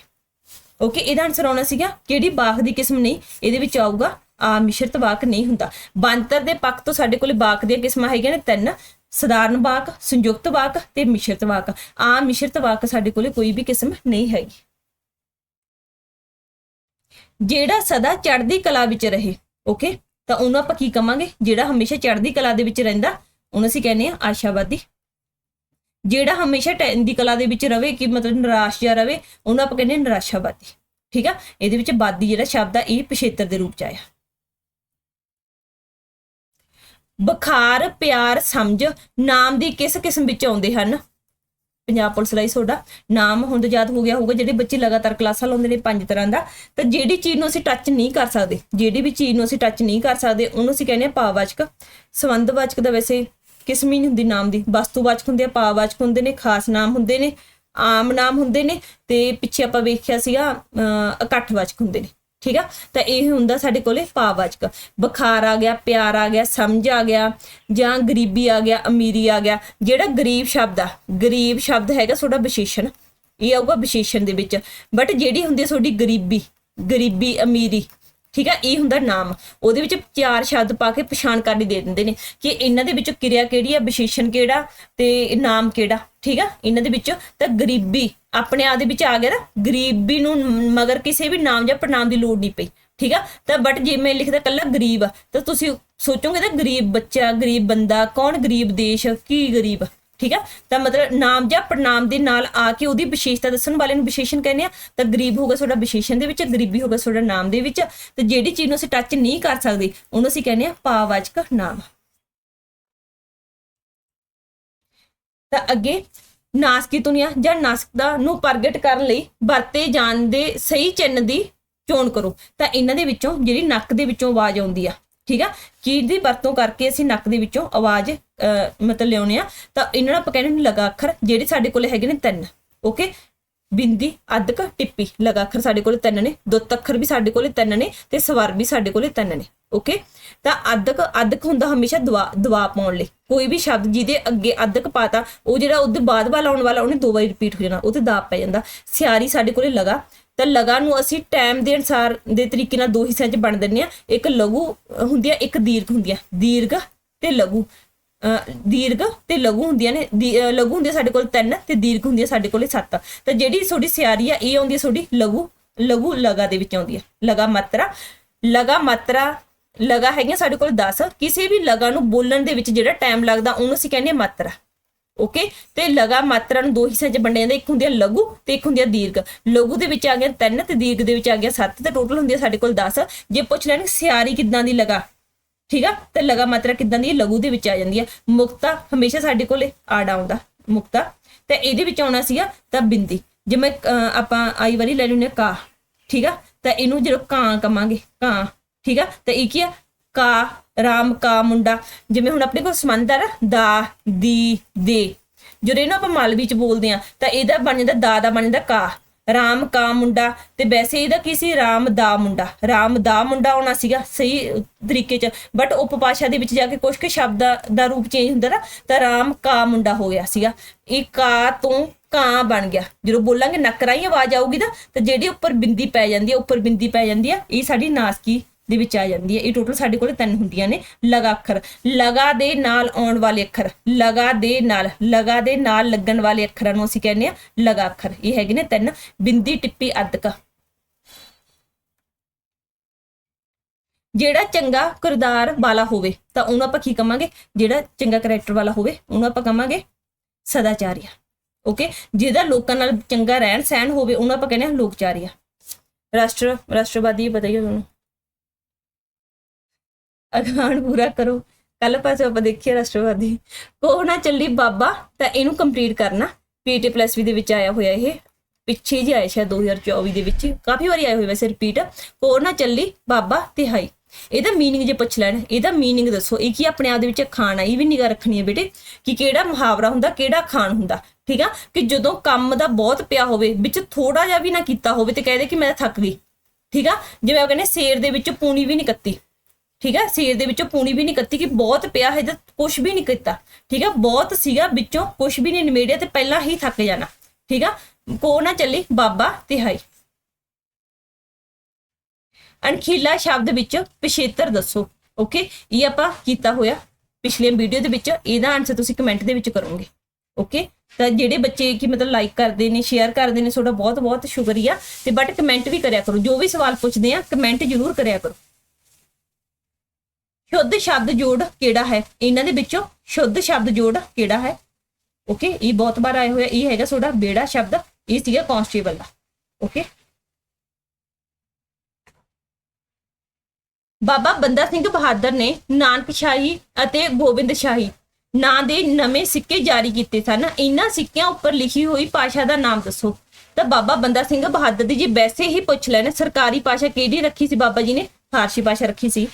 ਓਕੇ ਇਹਦਾ ਆਨਸਰ ਆਉਣਾ ਸੀਗਾ ਕਿਹੜੀ ਬਾਖ ਦੀ ਕਿਸਮ ਨਹੀਂ, ਇਹਦੇ ਵਿੱਚ ਆਊਗਾ, ਆ ਮਿਸ਼ਰਤ ਵਾਕ ਨਹੀਂ ਹੁੰਦਾ। ਬੰਤਰ ਦੇ ਪੱਖ ਤੋਂ ਸਾਡੇ ਕੋਲੇ ਬਾਕ ਦੀਆਂ ਕਿਸਮਾਂ ਹੈਗੀਆਂ ਨੇ ਤਿੰਨ, ਸਧਾਰਨ ਵਾਕ ਸੰਯੁਕਤ ਵਾਕ ਤੇ ਮਿਸ਼ਰਤ ਵਾਕ ਆ ਮਿਸ਼ਰਤ ਵਾਕ ਸਾਡੇ ਕੋਲੇ ਕੋਈ ਵੀ ਕਿਸਮ ਨਹੀਂ ਹੈਗੀ। ਜਿਹੜਾ ਸਦਾ ਚੜ੍ਹਦੀ ਕਲਾ ਵਿੱਚ ਰਹੇ ਓਕੇ ਤਾਂ ਉਹਨੂੰ ਆਪਾਂ ਕੀ ਕਵਾਂਗੇ? ਜਿਹੜਾ ਹਮੇਸ਼ਾ ਚੜ੍ਹਦੀ ਕਲਾ ਦੇ ਵਿੱਚ ਰਹਿੰਦਾ, ਉਹਨੂੰ ਅਸੀਂ ਕਹਿੰਦੇ ਆ ਆਸ਼ਾਵਾਦੀ। ਜਿਹੜਾ ਹਮੇਸ਼ਾ ਦੀ ਕਲਾ ਦੇ ਵਿੱਚ ਰਵੇ, ਕਿ ਮਤਲਬ ਨਿਰਾਸ਼ ਜਾਂ ਰਵੇ, ਉਹਨੂੰ ਆਪਾਂ ਕਹਿੰਦੇ ਆ ਨਿਰਾਸ਼ਾਵਾਦੀ, ਠੀਕ ਆ? ਇਹਦੇ ਵਿੱਚ ਬਾਦੀ ਜਿਹੜਾ ਸ਼ਬਦ ਆ, ਇਹ ਪਿਛੇਤਰ ਦੇ ਰੂਪ ਚ ਆਇਆ। ਬੁਖਾਰ, ਪਿਆਰ, ਸਮਝ, ਨਾਮ ਦੀ ਕਿਸ ਕਿਸਮ ਵਿੱਚ ਆਉਂਦੇ ਹਨ? ਪੰਜਾਬ ਪੁਲਿਸ ਲਈ ਤੁਹਾਡਾ ਨਾਮ ਹੁਣ ਯਾਦ ਹੋ ਗਿਆ ਹੋਊਗਾ ਜਿਹੜੇ ਬੱਚੇ ਲਗਾਤਾਰ ਕਲਾਸਾਂ ਲਾਉਂਦੇ ਨੇ ਪੰਜ ਤਰ੍ਹਾਂ ਦਾ ਤਾਂ ਜਿਹੜੀ ਚੀਜ਼ ਨੂੰ ਅਸੀਂ ਟੱਚ ਨਹੀਂ ਕਰ ਸਕਦੇ ਜਿਹੜੀ ਵੀ ਚੀਜ਼ ਨੂੰ ਅਸੀਂ ਟੱਚ ਨਹੀਂ ਕਰ ਸਕਦੇ ਉਹਨੂੰ ਅਸੀਂ ਕਹਿੰਦੇ ਆ ਭਾਵਵਾਚਕ ਸੰਬੰਧਵਾਚਕ ਦਾ ਵੈਸੇ ਕਿਸਮ ਹੀ ਨਹੀਂ ਹੁੰਦੀ ਨਾਮ ਦੀ ਵਸਤੂਵਾਚਕ ਹੁੰਦੇ ਆ ਭਾਵਵਾਚਕ ਹੁੰਦੇ ਨੇ ਖਾਸ ਨਾਮ ਹੁੰਦੇ ਨੇ ਆਮ ਨਾਮ ਹੁੰਦੇ ਨੇ ਤੇ ਪਿੱਛੇ ਆਪਾਂ ਵੇਖਿਆ ਸੀਗਾ ਅਹ, ਇਕੱਠਵਾਚਕ ਹੁੰਦੇ ਨੇ। ਠੀਕ ਆ? ਤਾਂ ਇਹ ਹੁੰਦਾ ਸਾਡੇ ਕੋਲੇ ਭਾਵਵਾਚਕ ਬੁਖਾਰ ਆ ਗਿਆ, ਪਿਆਰ ਆ ਗਿਆ, ਸਮਝ ਆ ਗਿਆ, ਜਾਂ ਗਰੀਬੀ ਆ ਗਿਆ, ਅਮੀਰੀ ਆ ਗਿਆ, ਜਿਹੜਾ ਗਰੀਬ ਸ਼ਬਦ ਆ, ਗਰੀਬ ਸ਼ਬਦ ਹੈਗਾ ਤੁਹਾਡਾ ਵਿਸ਼ੇਸ਼ਣ। ਇਹ ਆਊਗਾ ਵਿਸ਼ੇਸ਼ਣ ਦੇ ਵਿੱਚ। ਬਟ ਜਿਹੜੀ ਹੁੰਦੀ ਹੈ ਤੁਹਾਡੀ ਗਰੀਬੀ ਗਰੀਬੀ, ਅਮੀਰੀ ਠੀਕ ਆ? ਇਹ ਹੁੰਦਾ ਨਾਮ। ਉਹਦੇ ਵਿੱਚ ਚਾਰ ਸ਼ਬਦ ਪਾ ਕੇ ਪਛਾਣ ਕਰਨੀ ਦੇ ਦਿੰਦੇ ਨੇ ਕਿ ਇਹਨਾਂ ਦੇ ਵਿੱਚੋਂ ਕਿਰਿਆ ਕਿਹੜੀ ਆ, ਵਿਸ਼ੇਸ਼ਣ ਕਿਹੜਾ ਤੇ ਨਾਮ ਕਿਹੜਾ, ਠੀਕ ਆ? ਇਹਨਾਂ ਦੇ ਵਿੱਚੋਂ ਤਾਂ ਗਰੀਬੀ, ਆਪਣੇ ਆਪ ਦੇ ਵਿੱਚ ਆ ਗਿਆ ਨਾ, ਗਰੀਬੀ ਨੂੰ ਮਗਰ ਕਿਸੇ ਵੀ ਨਾਮ ਜਾਂ ਪ੍ਰਣਾਮ ਦੀ ਲੋੜ ਨਹੀਂ ਪਈ, ਠੀਕ ਆ? ਤਾਂ ਬਟ ਜੇ ਮੈਂ ਲਿਖਦਾ ਕੱਲਾ ਗਰੀਬ ਤਾਂ ਤੁਸੀਂ ਸੋਚੋਗੇ ਤਾਂ ਗਰੀਬ ਬੱਚਾ, ਗਰੀਬ ਬੰਦਾ, ਕੌਣ ਗਰੀਬ ਦੇਸ਼, ਕੀ ਗਰੀਬ? ਠੀਕ ਆ? ਤਾਂ ਮਤਲਬ ਨਾਮ ਜਾਂ ਪ੍ਰਨਾਮ ਦੇ ਨਾਲ ਆ ਕੇ ਉਹਦੀ ਵਿਸ਼ੇਸ਼ਤਾ ਦੱਸਣ ਵਾਲੇ ਨੂੰ ਵਿਸ਼ੇਸ਼ਣ ਕਹਿੰਦੇ ਆ। ਤਾਂ ਗਰੀਬ ਹੋਗਾ ਤੁਹਾਡਾ ਵਿਸ਼ੇਸ਼ਣ ਦੇ ਵਿੱਚ, ਗਰੀਬੀ ਹੋਗਾ ਤੁਹਾਡਾ ਨਾਮ ਦੇ ਵਿੱਚ। ਤੇ ਜਿਹੜੀ ਚੀਜ਼ ਨੂੰ ਅਸੀਂ ਟੱਚ ਨਹੀਂ ਕਰ ਸਕਦੇ, ਉਹਨੂੰ ਅਸੀਂ ਕਹਿੰਦੇ ਆ ਭਾਵਵਾਚਕ ਨਾਮ। ਤਾਂ ਅੱਗੇ ਨਾਸਕੀ ਦੁਨੀਆ ਜਾਂ ਨਾਸਕਤਾ ਨੂੰ ਪ੍ਰਗਟ ਕਰਨ ਲਈ ਵਰਤੇ ਜਾਣ ਦੇ ਸਹੀ ਚਿੰਨ੍ਹ ਦੀ ਚੋਣ ਕਰੋ। ਤਾਂ ਇਹਨਾਂ ਦੇ ਵਿੱਚੋਂ ਜਿਹੜੀ ਨੱਕ ਦੇ ਵਿੱਚੋਂ ਆਵਾਜ਼ ਆਉਂਦੀ ਆ ਠੀਕ ਆ? ਕੀ ਦੀ ਵਰਤੋਂ ਕਰਕੇ ਅਸੀਂ ਨੱਕ ਦੇ ਵਿੱਚੋਂ ਆਵਾਜ਼ ਮਤਲਬ ਲਿਆਉਣੇ ਆ। ਤਾਂ ਇਹਨਾਂ ਨੂੰ ਆਪਾਂ ਕਹਿੰਦੇ ਨੇ ਲਗਾ ਅੱਖਰ, ਜਿਹੜੇ ਸਾਡੇ ਕੋਲੇ ਹੈਗੇ ਨੇ ਤਿੰਨ ਓਕੇ ਬਿੰਦੀ, ਅਦਕ, ਟਿੱਪੀ, ਲਗਾ ਅੱਖਰ ਸਾਡੇ ਕੋਲੇ ਤਿੰਨ ਨੇ, ਦੁੱਤ ਅੱਖਰ ਵੀ ਸਾਡੇ ਕੋਲ ਤਿੰਨ ਨੇ ਤੇ ਸਵਰ ਵੀ ਸਾਡੇ ਕੋਲ ਤਿੰਨ ਨੇ ਓਕੇ ਤਾਂ ਅਦਕ ਅਦਕ ਹੁੰਦਾ ਹਮੇਸ਼ਾ ਦਵਾ ਦਵਾ ਪਾਉਣ ਲਈ। ਕੋਈ ਵੀ ਸ਼ਬਦ ਜਿਹਦੇ ਅੱਗੇ ਅਦਕ ਪਾਤਾ, ਉਹ ਜਿਹੜਾ ਉਹਦੇ ਬਾਅਦ ਵਾਲਾ ਆਉਣ ਵਾਲਾ, ਉਹਨੇ ਦੋ ਵਾਰੀ ਰਿਪੀਟ ਹੋ ਜਾਣਾ, ਉਹ ਤੇ ਦਾਬ ਪੈ ਜਾਂਦਾ। ਸਿਆਰੀ ਸਾਡੇ ਕੋਲੇ ਲਗਾ ਤਾਂ ਲਗਾ ਨੂੰ ਅਸੀਂ ਟਾਈਮ ਦੇ ਅਨਸਾਰ, ਦੇ ਤਰੀਕੇ ਨਾਲ ਦੋ ਹਿੱਸਿਆਂ 'ਚ ਵੰਡ ਦਿੰਨੇ ਆ ਇੱਕ ਲਘੂ ਹੁੰਦੀ ਆ, ਇੱਕ ਦੀਰਘ ਹੁੰਦੀ ਆ। ਦੀਰਘ ਤੇ ਲਘੂ। ਅਹ ਦੀਰਘ ਤੇ ਲਘੂ ਹੁੰਦੀਆਂ ਨੇ। ਲਘੂ ਹੁੰਦੀ ਸਾਡੇ ਕੋਲ ਤਿੰਨ ਤੇ ਦੀਰਘ ਹੁੰਦੀ ਆ ਸਾਡੇ ਕੋਲ ਸੱਤ। ਤਾਂ ਜਿਹੜੀ ਤੁਹਾਡੀ ਸਿਆਰੀ ਆ, ਇਹ ਆਉਂਦੀ ਹੈ ਤੁਹਾਡੀ ਲਘੂ। ਲਘੂ ਲਗਾ ਦੇ ਵਿੱਚ ਆਉਂਦੀ ਹੈ ਲਗਾ ਮਾਤਰਾ। ਲਗਾ ਮਾਤਰਾ, ਲਗਾ ਹੈਗੀਆਂ ਸਾਡੇ ਕੋਲ 10 ਕਿਸੇ ਵੀ ਲਗਾ ਨੂੰ ਬੋਲਣ ਦੇ ਵਿੱਚ ਜਿਹੜਾ ਟਾਈਮ ਲੱਗਦਾ, ਉਹਨੂੰ ਅਸੀਂ ਕਹਿੰਦੇ ਆ ਮਾਤਰਾ। ਓਕੇ? ਤੇ ਲਗਾ ਮਾਤਰਾ ਨੂੰ ਦੋ ਹਿੱਸਿਆਂ 'ਚ ਵੰਡਿਆ ਜਾਂਦਾ ਇੱਕ ਹੁੰਦੀ ਆ ਲਘੂ ਤੇ ਇੱਕ ਹੁੰਦੀ ਆ ਦੀਰਘ। ਲਘੂ ਦੇ ਵਿੱਚ ਆ ਗਿਆ 3 ਤੇ ਦੀਰਘ ਦੇ ਵਿੱਚ ਆ ਗਿਆ 7 ਤੇ ਟੋਟਲ ਹੁੰਦੀ ਆ ਸਾਡੇ ਕੋਲ 10 ਜੇ ਪੁੱਛ ਲੈਣ ਸਿਆਰੀ ਕਿੱਦਾਂ ਦੀ ਲਗਾ ਠੀਕ ਆ? ਤੇ ਲਗਾ ਮਾਤਰਾ ਕਿੱਦਾਂ ਦੀ ਲਘੂ ਦੇ ਵਿੱਚ ਆ ਜਾਂਦੀ ਹੈ ਮੁਕਤਾ ਹਮੇਸ਼ਾ ਸਾਡੇ ਕੋਲ ਆੜ ਆਉਂਦਾ ਮੁਕਤਾ। ਤੇ ਇਹਦੇ ਵਿੱਚ ਆਉਣਾ ਸੀਗਾ ਤਾਂ ਬਿੰਦੀ। ਜਿਵੇਂ ਅਹ, ਆਪਾਂ ਆਈ ਵਾਰੀ ਲੈ ਲੈਣੇ ਕਾ ਠੀਕ ਆ? ਤਾਂ ਇਹਨੂੰ ਜਦੋਂ ਕਾਂ ਕਵਾਂਗੇ ਕਾਂ ਠੀਕ ਆ? ਤੇ ਇਹ ਕੀ ਆ? ਕਾ, ਰਾਮ ਕਾ ਮੁੰਡਾ। ਜਿਵੇਂ ਹੁਣ ਆਪਣੇ ਕੋਲ ਸੰਬੰਧ ਆ ਨਾ, ਦਾ, ਦੀ, ਦੇ। ਜਦੋਂ ਇਹਨੂੰ ਆਪਾਂ ਮਾਲਵੀ ਚ ਬੋਲਦੇ ਆ ਤਾਂ ਇਹਦਾ ਬਣ ਜਾਂਦਾ ਦਾ ਦਾ ਬਣ ਜਾਂਦਾ ਕਾ। ਰਾਮ ਕਾ ਮੁੰਡਾ, ਤੇ ਵੈਸੇ ਇਹਦਾ ਕੀ ਸੀ? ਰਾਮ ਦਾ ਮੁੰਡਾ। ਰਾਮ ਦਾ ਮੁੰਡਾ ਹੋਣਾ ਸੀਗਾ ਸਹੀ ਤਰੀਕੇ ਚ। ਬਟ ਉਪਭਾਸ਼ਾ ਦੇ ਵਿੱਚ ਜਾ ਕੇ ਕੁਝ ਕੁ ਸ਼ਬਦ ਦਾ ਰੂਪ ਚੇਂਜ ਹੁੰਦਾ ਨਾ, ਤਾਂ ਰਾਮ ਕਾ ਮੁੰਡਾ ਹੋ ਗਿਆ ਸੀਗਾ। ਇਹ ਕਾ ਤੋਂ ਕਾਂ ਬਣ ਗਿਆ। ਜਦੋਂ ਬੋਲਾਂਗੇ ਨਕਰਾਂ ਹੀ ਆਵਾਜ਼ ਆਊਗੀ ਨਾ, ਤਾਂ ਜਿਹੜੀ ਉੱਪਰ ਬਿੰਦੀ ਪੈ ਜਾਂਦੀ ਹੈ, ਉੱਪਰ ਬਿੰਦੀ ਪੈ ਜਾਂਦੀ ਹੈ, ਇਹ ਸਾਡੀ ਨਾਸਕੀ ਦੇ ਵਿੱਚ ਆ ਜਾਂਦੀ ਹੈ। ਇਹ ਟੋਟਲ ਸਾਡੇ ਕੋਲ ਤਿੰਨ ਹੁੰਦੀਆਂ ਨੇ, ਲਗਾ ਅੱਖਰ। ਲਗਾ ਦੇ ਨਾਲ ਆਉਣ ਵਾਲੇ ਅੱਖਰ। ਲਗਾ ਦੇ ਨਾਲ, ਲਗਾ ਦੇ ਨਾਲ ਲੱਗਣ ਵਾਲੇ ਅੱਖਰਾਂ ਨੂੰ ਅਸੀਂ ਕਹਿੰਦੇ ਆ ਲਗਾ ਅੱਖਰ। ਇਹ ਹੈਗੇ ਨੇ ਤਿੰਨ ਬਿੰਦੀ, ਟਿੱਪੀ, ਅਦਕ। ਜਿਹੜਾ ਚੰਗਾ ਕਿਰਦਾਰ ਵਾਲਾ ਹੋਵੇ, ਤਾਂ ਉਹਨੂੰ ਆਪਾਂ ਕੀ ਕਵਾਂਗੇ? ਜਿਹੜਾ ਚੰਗਾ ਕੈਰੈਕਟਰ ਵਾਲਾ ਹੋਵੇ, ਉਹਨੂੰ ਆਪਾਂ ਕਵਾਂਗੇ ਸਦਾਚਾਰੀਆ। ਓਕੇ ਜਿਹਦਾ ਲੋਕਾਂ ਨਾਲ ਚੰਗਾ ਰਹਿਣ ਸਹਿਣ ਹੋਵੇ, ਉਹਨੂੰ ਆਪਾਂ ਕਹਿੰਦੇ ਆ ਲੋਕਚਾਰੀਆ। ਰਾਸ਼ਟਰ, ਰਾਸ਼ਟਰਵਾਦੀ, ਪਤਾ ਬਤਾਈਏ ਤੁਹਾਨੂੰ। ਅਗਾਣ ਪੂਰਾ ਕਰੋ ਕੱਲ ਪਾਸੋਂ ਆਪਾਂ ਦੇਖਿਆ ਰਾਸ਼ਟਰਵਾਦੀ ਕੋਹ ਨਾ ਚੱਲੀ ਬਾਬਾ ਤਾਂ ਇਹਨੂੰ ਕੰਪਲੀਟ ਕਰਨਾ ਪੀਟੀ ਪਲੱਸ ਵੀ ਦੇ ਵਿੱਚ ਆਇਆ ਹੋਇਆ ਇਹ ਪਿੱਛੇ ਜੀ ਆਇਆ ਸ਼ਾਇਦ 2024 ਦੇ ਵਿੱਚ ਕਾਫੀ ਵਾਰੀ ਆਇਆ ਹੋਇਆ ਵੈਸੇ ਰਿਪੀਟ ਕੋਹ ਨਾ ਚੱਲੀ ਬਾਬਾ ਤਿਹਾਈ ਇਹਦਾ मीनिंग ਜੇ ਪੁੱਛ ਲੈਣ ਇਹਦਾ मीनिंग ਦੱਸੋ ਇਹ ਕੀ ਆਪਣੇ ਆਪ ਦੇ ਵਿੱਚ ਖਾਣ ਆ ਇਹ ਵੀ ਨਿਗਾ ਰੱਖਣੀ ਹੈ ਬੇਟੇ ਕਿ ਕਿਹੜਾ ਮੁਹਾਵਰਾ ਹੁੰਦਾ ਕਿਹੜਾ ਖਾਣ ਹੁੰਦਾ ਠੀਕ ਆ ਕਿ ਜਦੋਂ ਕੰਮ ਦਾ ਬਹੁਤ ਪਿਆ ਹੋਵੇ ਵਿੱਚ ਥੋੜਾ ਜਿਹਾ ਵੀ ਨਾ ਕੀਤਾ ਹੋਵੇ ਤੇ ਕਹਦੇ ਕਿ ਮੈਂ ਥੱਕ ਗਈ ਠੀਕ ਆ ਜਿਵੇਂ ਆਪਾਂ ਕਹਿੰਦੇ ਸੇਰ ਦੇ ਵਿੱਚ ਪੂਣੀ ਵੀ ਨਹੀਂ ਕੱਤੀ ਠੀਕ ਹੈ? ਸੇਰ ਦੇ ਵਿੱਚੋਂ ਪੂਣੀ ਵੀ ਨਹੀਂ ਕੱਤੀ ਕਿ ਬਹੁਤ ਪਿਆ ਹੈ ਤੇ ਕੁਝ ਵੀ ਨਹੀਂ ਕੀਤਾ। ਠੀਕ ਆ ਬਹੁਤ ਸੀਗਾ, ਵਿੱਚੋਂ ਕੁਝ ਵੀ ਨਹੀਂ ਨਿਮੇੜਿਆ ਤੇ ਪਹਿਲਾਂ ਹੀ ਥੱਕ ਜਾਣਾ। ਠੀਕ ਆ? ਕੋ ਨਾ ਚੱਲੀ, ਬਾਬਾ ਤਿਹਾਈ ਅਣਖੀਲਾ ਸ਼ਬਦ ਵਿੱਚ ਪਿਛੇਤਰ ਦੱਸੋ। ਓਕੇ? ਇਹ ਆਪਾਂ ਕੀਤਾ ਹੋਇਆ ਪਿਛਲੇ ਵੀਡੀਓ ਦੇ ਵਿੱਚ। ਇਹਦਾ ਆਨਸਰ ਤੁਸੀਂ ਕਮੈਂਟ ਦੇ ਵਿੱਚ ਕਰੋਗੇ। ਓਕੇ? ਤਾਂ ਜਿਹੜੇ ਬੱਚੇ ਕੀ ਮਤਲਬ ਲਾਈਕ ਕਰਦੇ ਨੇ ਸ਼ੇਅਰ ਕਰਦੇ ਨੇ, ਤੁਹਾਡਾ ਬਹੁਤ ਬਹੁਤ ਸ਼ੁਕਰੀਆ। ਤੇ ਬਟ ਕਮੈਂਟ ਵੀ ਕਰਿਆ ਕਰੋ। ਜੋ ਵੀ ਸਵਾਲ ਪੁੱਛਦੇ ਆ ਕਮੈਂਟ ਜ਼ਰੂਰ ਕਰਿਆ ਕਰੋ। ਸ਼ੁੱਧ ਸ਼ਬਦ ਜੋੜ ਕਿਹੜਾ ਹੈ? ਇਹਨਾਂ ਦੇ ਵਿੱਚੋਂ ਸ਼ੁੱਧ ਸ਼ਬਦ ਜੋੜ ਕਿਹੜਾ ਹੈ? ਓਕੇ ਇਹ ਬਹੁਤ ਵਾਰ ਆਇਆ ਹੋਇਆ ਇਹ ਹੈਗਾ ਤੁਹਾਡਾ ਬੇੜਾ ਸ਼ਬਦ। ਇਹ ਸੀਗਾ ਕਨਸਟੇਬਲ ਦਾ। ਓਕੇ ਬਾਬਾ ਬੰਦਾ ਸਿੰਘ ਬਹਾਦਰ ਨੇ ਨਾਨਕ ਸ਼ਾਹੀ ਅਤੇ ਗੋਬਿੰਦ ਸ਼ਾਹੀ ਨਾਂ ਦੇ ਨਵੇਂ ਸਿੱਕੇ ਜਾਰੀ ਕੀਤੇ ਸਨ। ਇਹਨਾਂ ਸਿੱਕਿਆਂ ਉੱਪਰ ਲਿਖੀ ਹੋਈ ਭਾਸ਼ਾ ਦਾ ਨਾਮ ਦੱਸੋ। ਤਾਂ ਬਾਬਾ ਬੰਦਾ ਸਿੰਘ ਬਹਾਦਰ ਦੀ ਜੀ ਵੈਸੇ ਹੀ ਪੁੱਛ ਲੈਣ, ਸਰਕਾਰੀ ਭਾਸ਼ਾ ਕਿਹੜੀ ਰੱਖੀ ਸੀ? ਬਾਬਾ ਜੀ ਨੇ ਫਾਰਸੀ ਭਾਸ਼ਾ ਰੱਖੀ ਸੀ।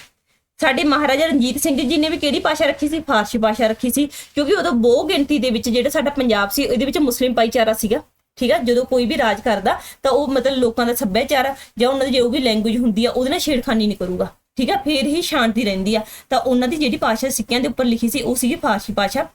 ਸਾਡੇ ਮਹਾਰਾਜਾ ਰਣਜੀਤ ਸਿੰਘ ਜੀ ਨੇ ਵੀ ਕਿਹੜੀ ਭਾਸ਼ਾ ਰੱਖੀ ਸੀ? ਫਾਰਸੀ ਭਾਸ਼ਾ ਰੱਖੀ ਸੀ, ਕਿਉਂਕਿ ਉਦੋਂ ਬਹੁ ਗਿਣਤੀ ਦੇ ਵਿੱਚ ਜਿਹੜਾ ਸਾਡਾ ਪੰਜਾਬ ਸੀ, ਇਹਦੇ ਵਿੱਚ ਮੁਸਲਿਮ ਭਾਈਚਾਰਾ ਸੀਗਾ, ਠੀਕ ਆ? ਜਦੋਂ ਕੋਈ ਵੀ ਰਾਜ ਕਰਦਾ, ਤਾਂ ਉਹ ਮਤਲਬ ਲੋਕਾਂ ਦਾ ਸੱਭਿਆਚਾਰ ਜਾਂ ਉਹਨਾਂ ਦੀ ਜੋ ਵੀ ਲੈਂਗੁਏਜ ਹੁੰਦੀ ਆ, ਉਹਦੇ ਨਾਲ ਛੇੜਖਾਨੀ ਨਹੀਂ ਕਰੂਗਾ। ਠੀਕ ਆ ਫੇਰ ਹੀ ਸ਼ਾਂਤੀ ਰਹਿੰਦੀ ਆ। ਤਾਂ ਉਹਨਾਂ ਦੀ ਜਿਹੜੀ ਭਾਸ਼ਾ ਸਿੱਕਿਆਂ ਦੇ ਉੱਪਰ ਲਿਖੀ ਸੀ ਉਹ ਸੀਗੀ ਫਾਰਸੀ ਭਾਸ਼ਾ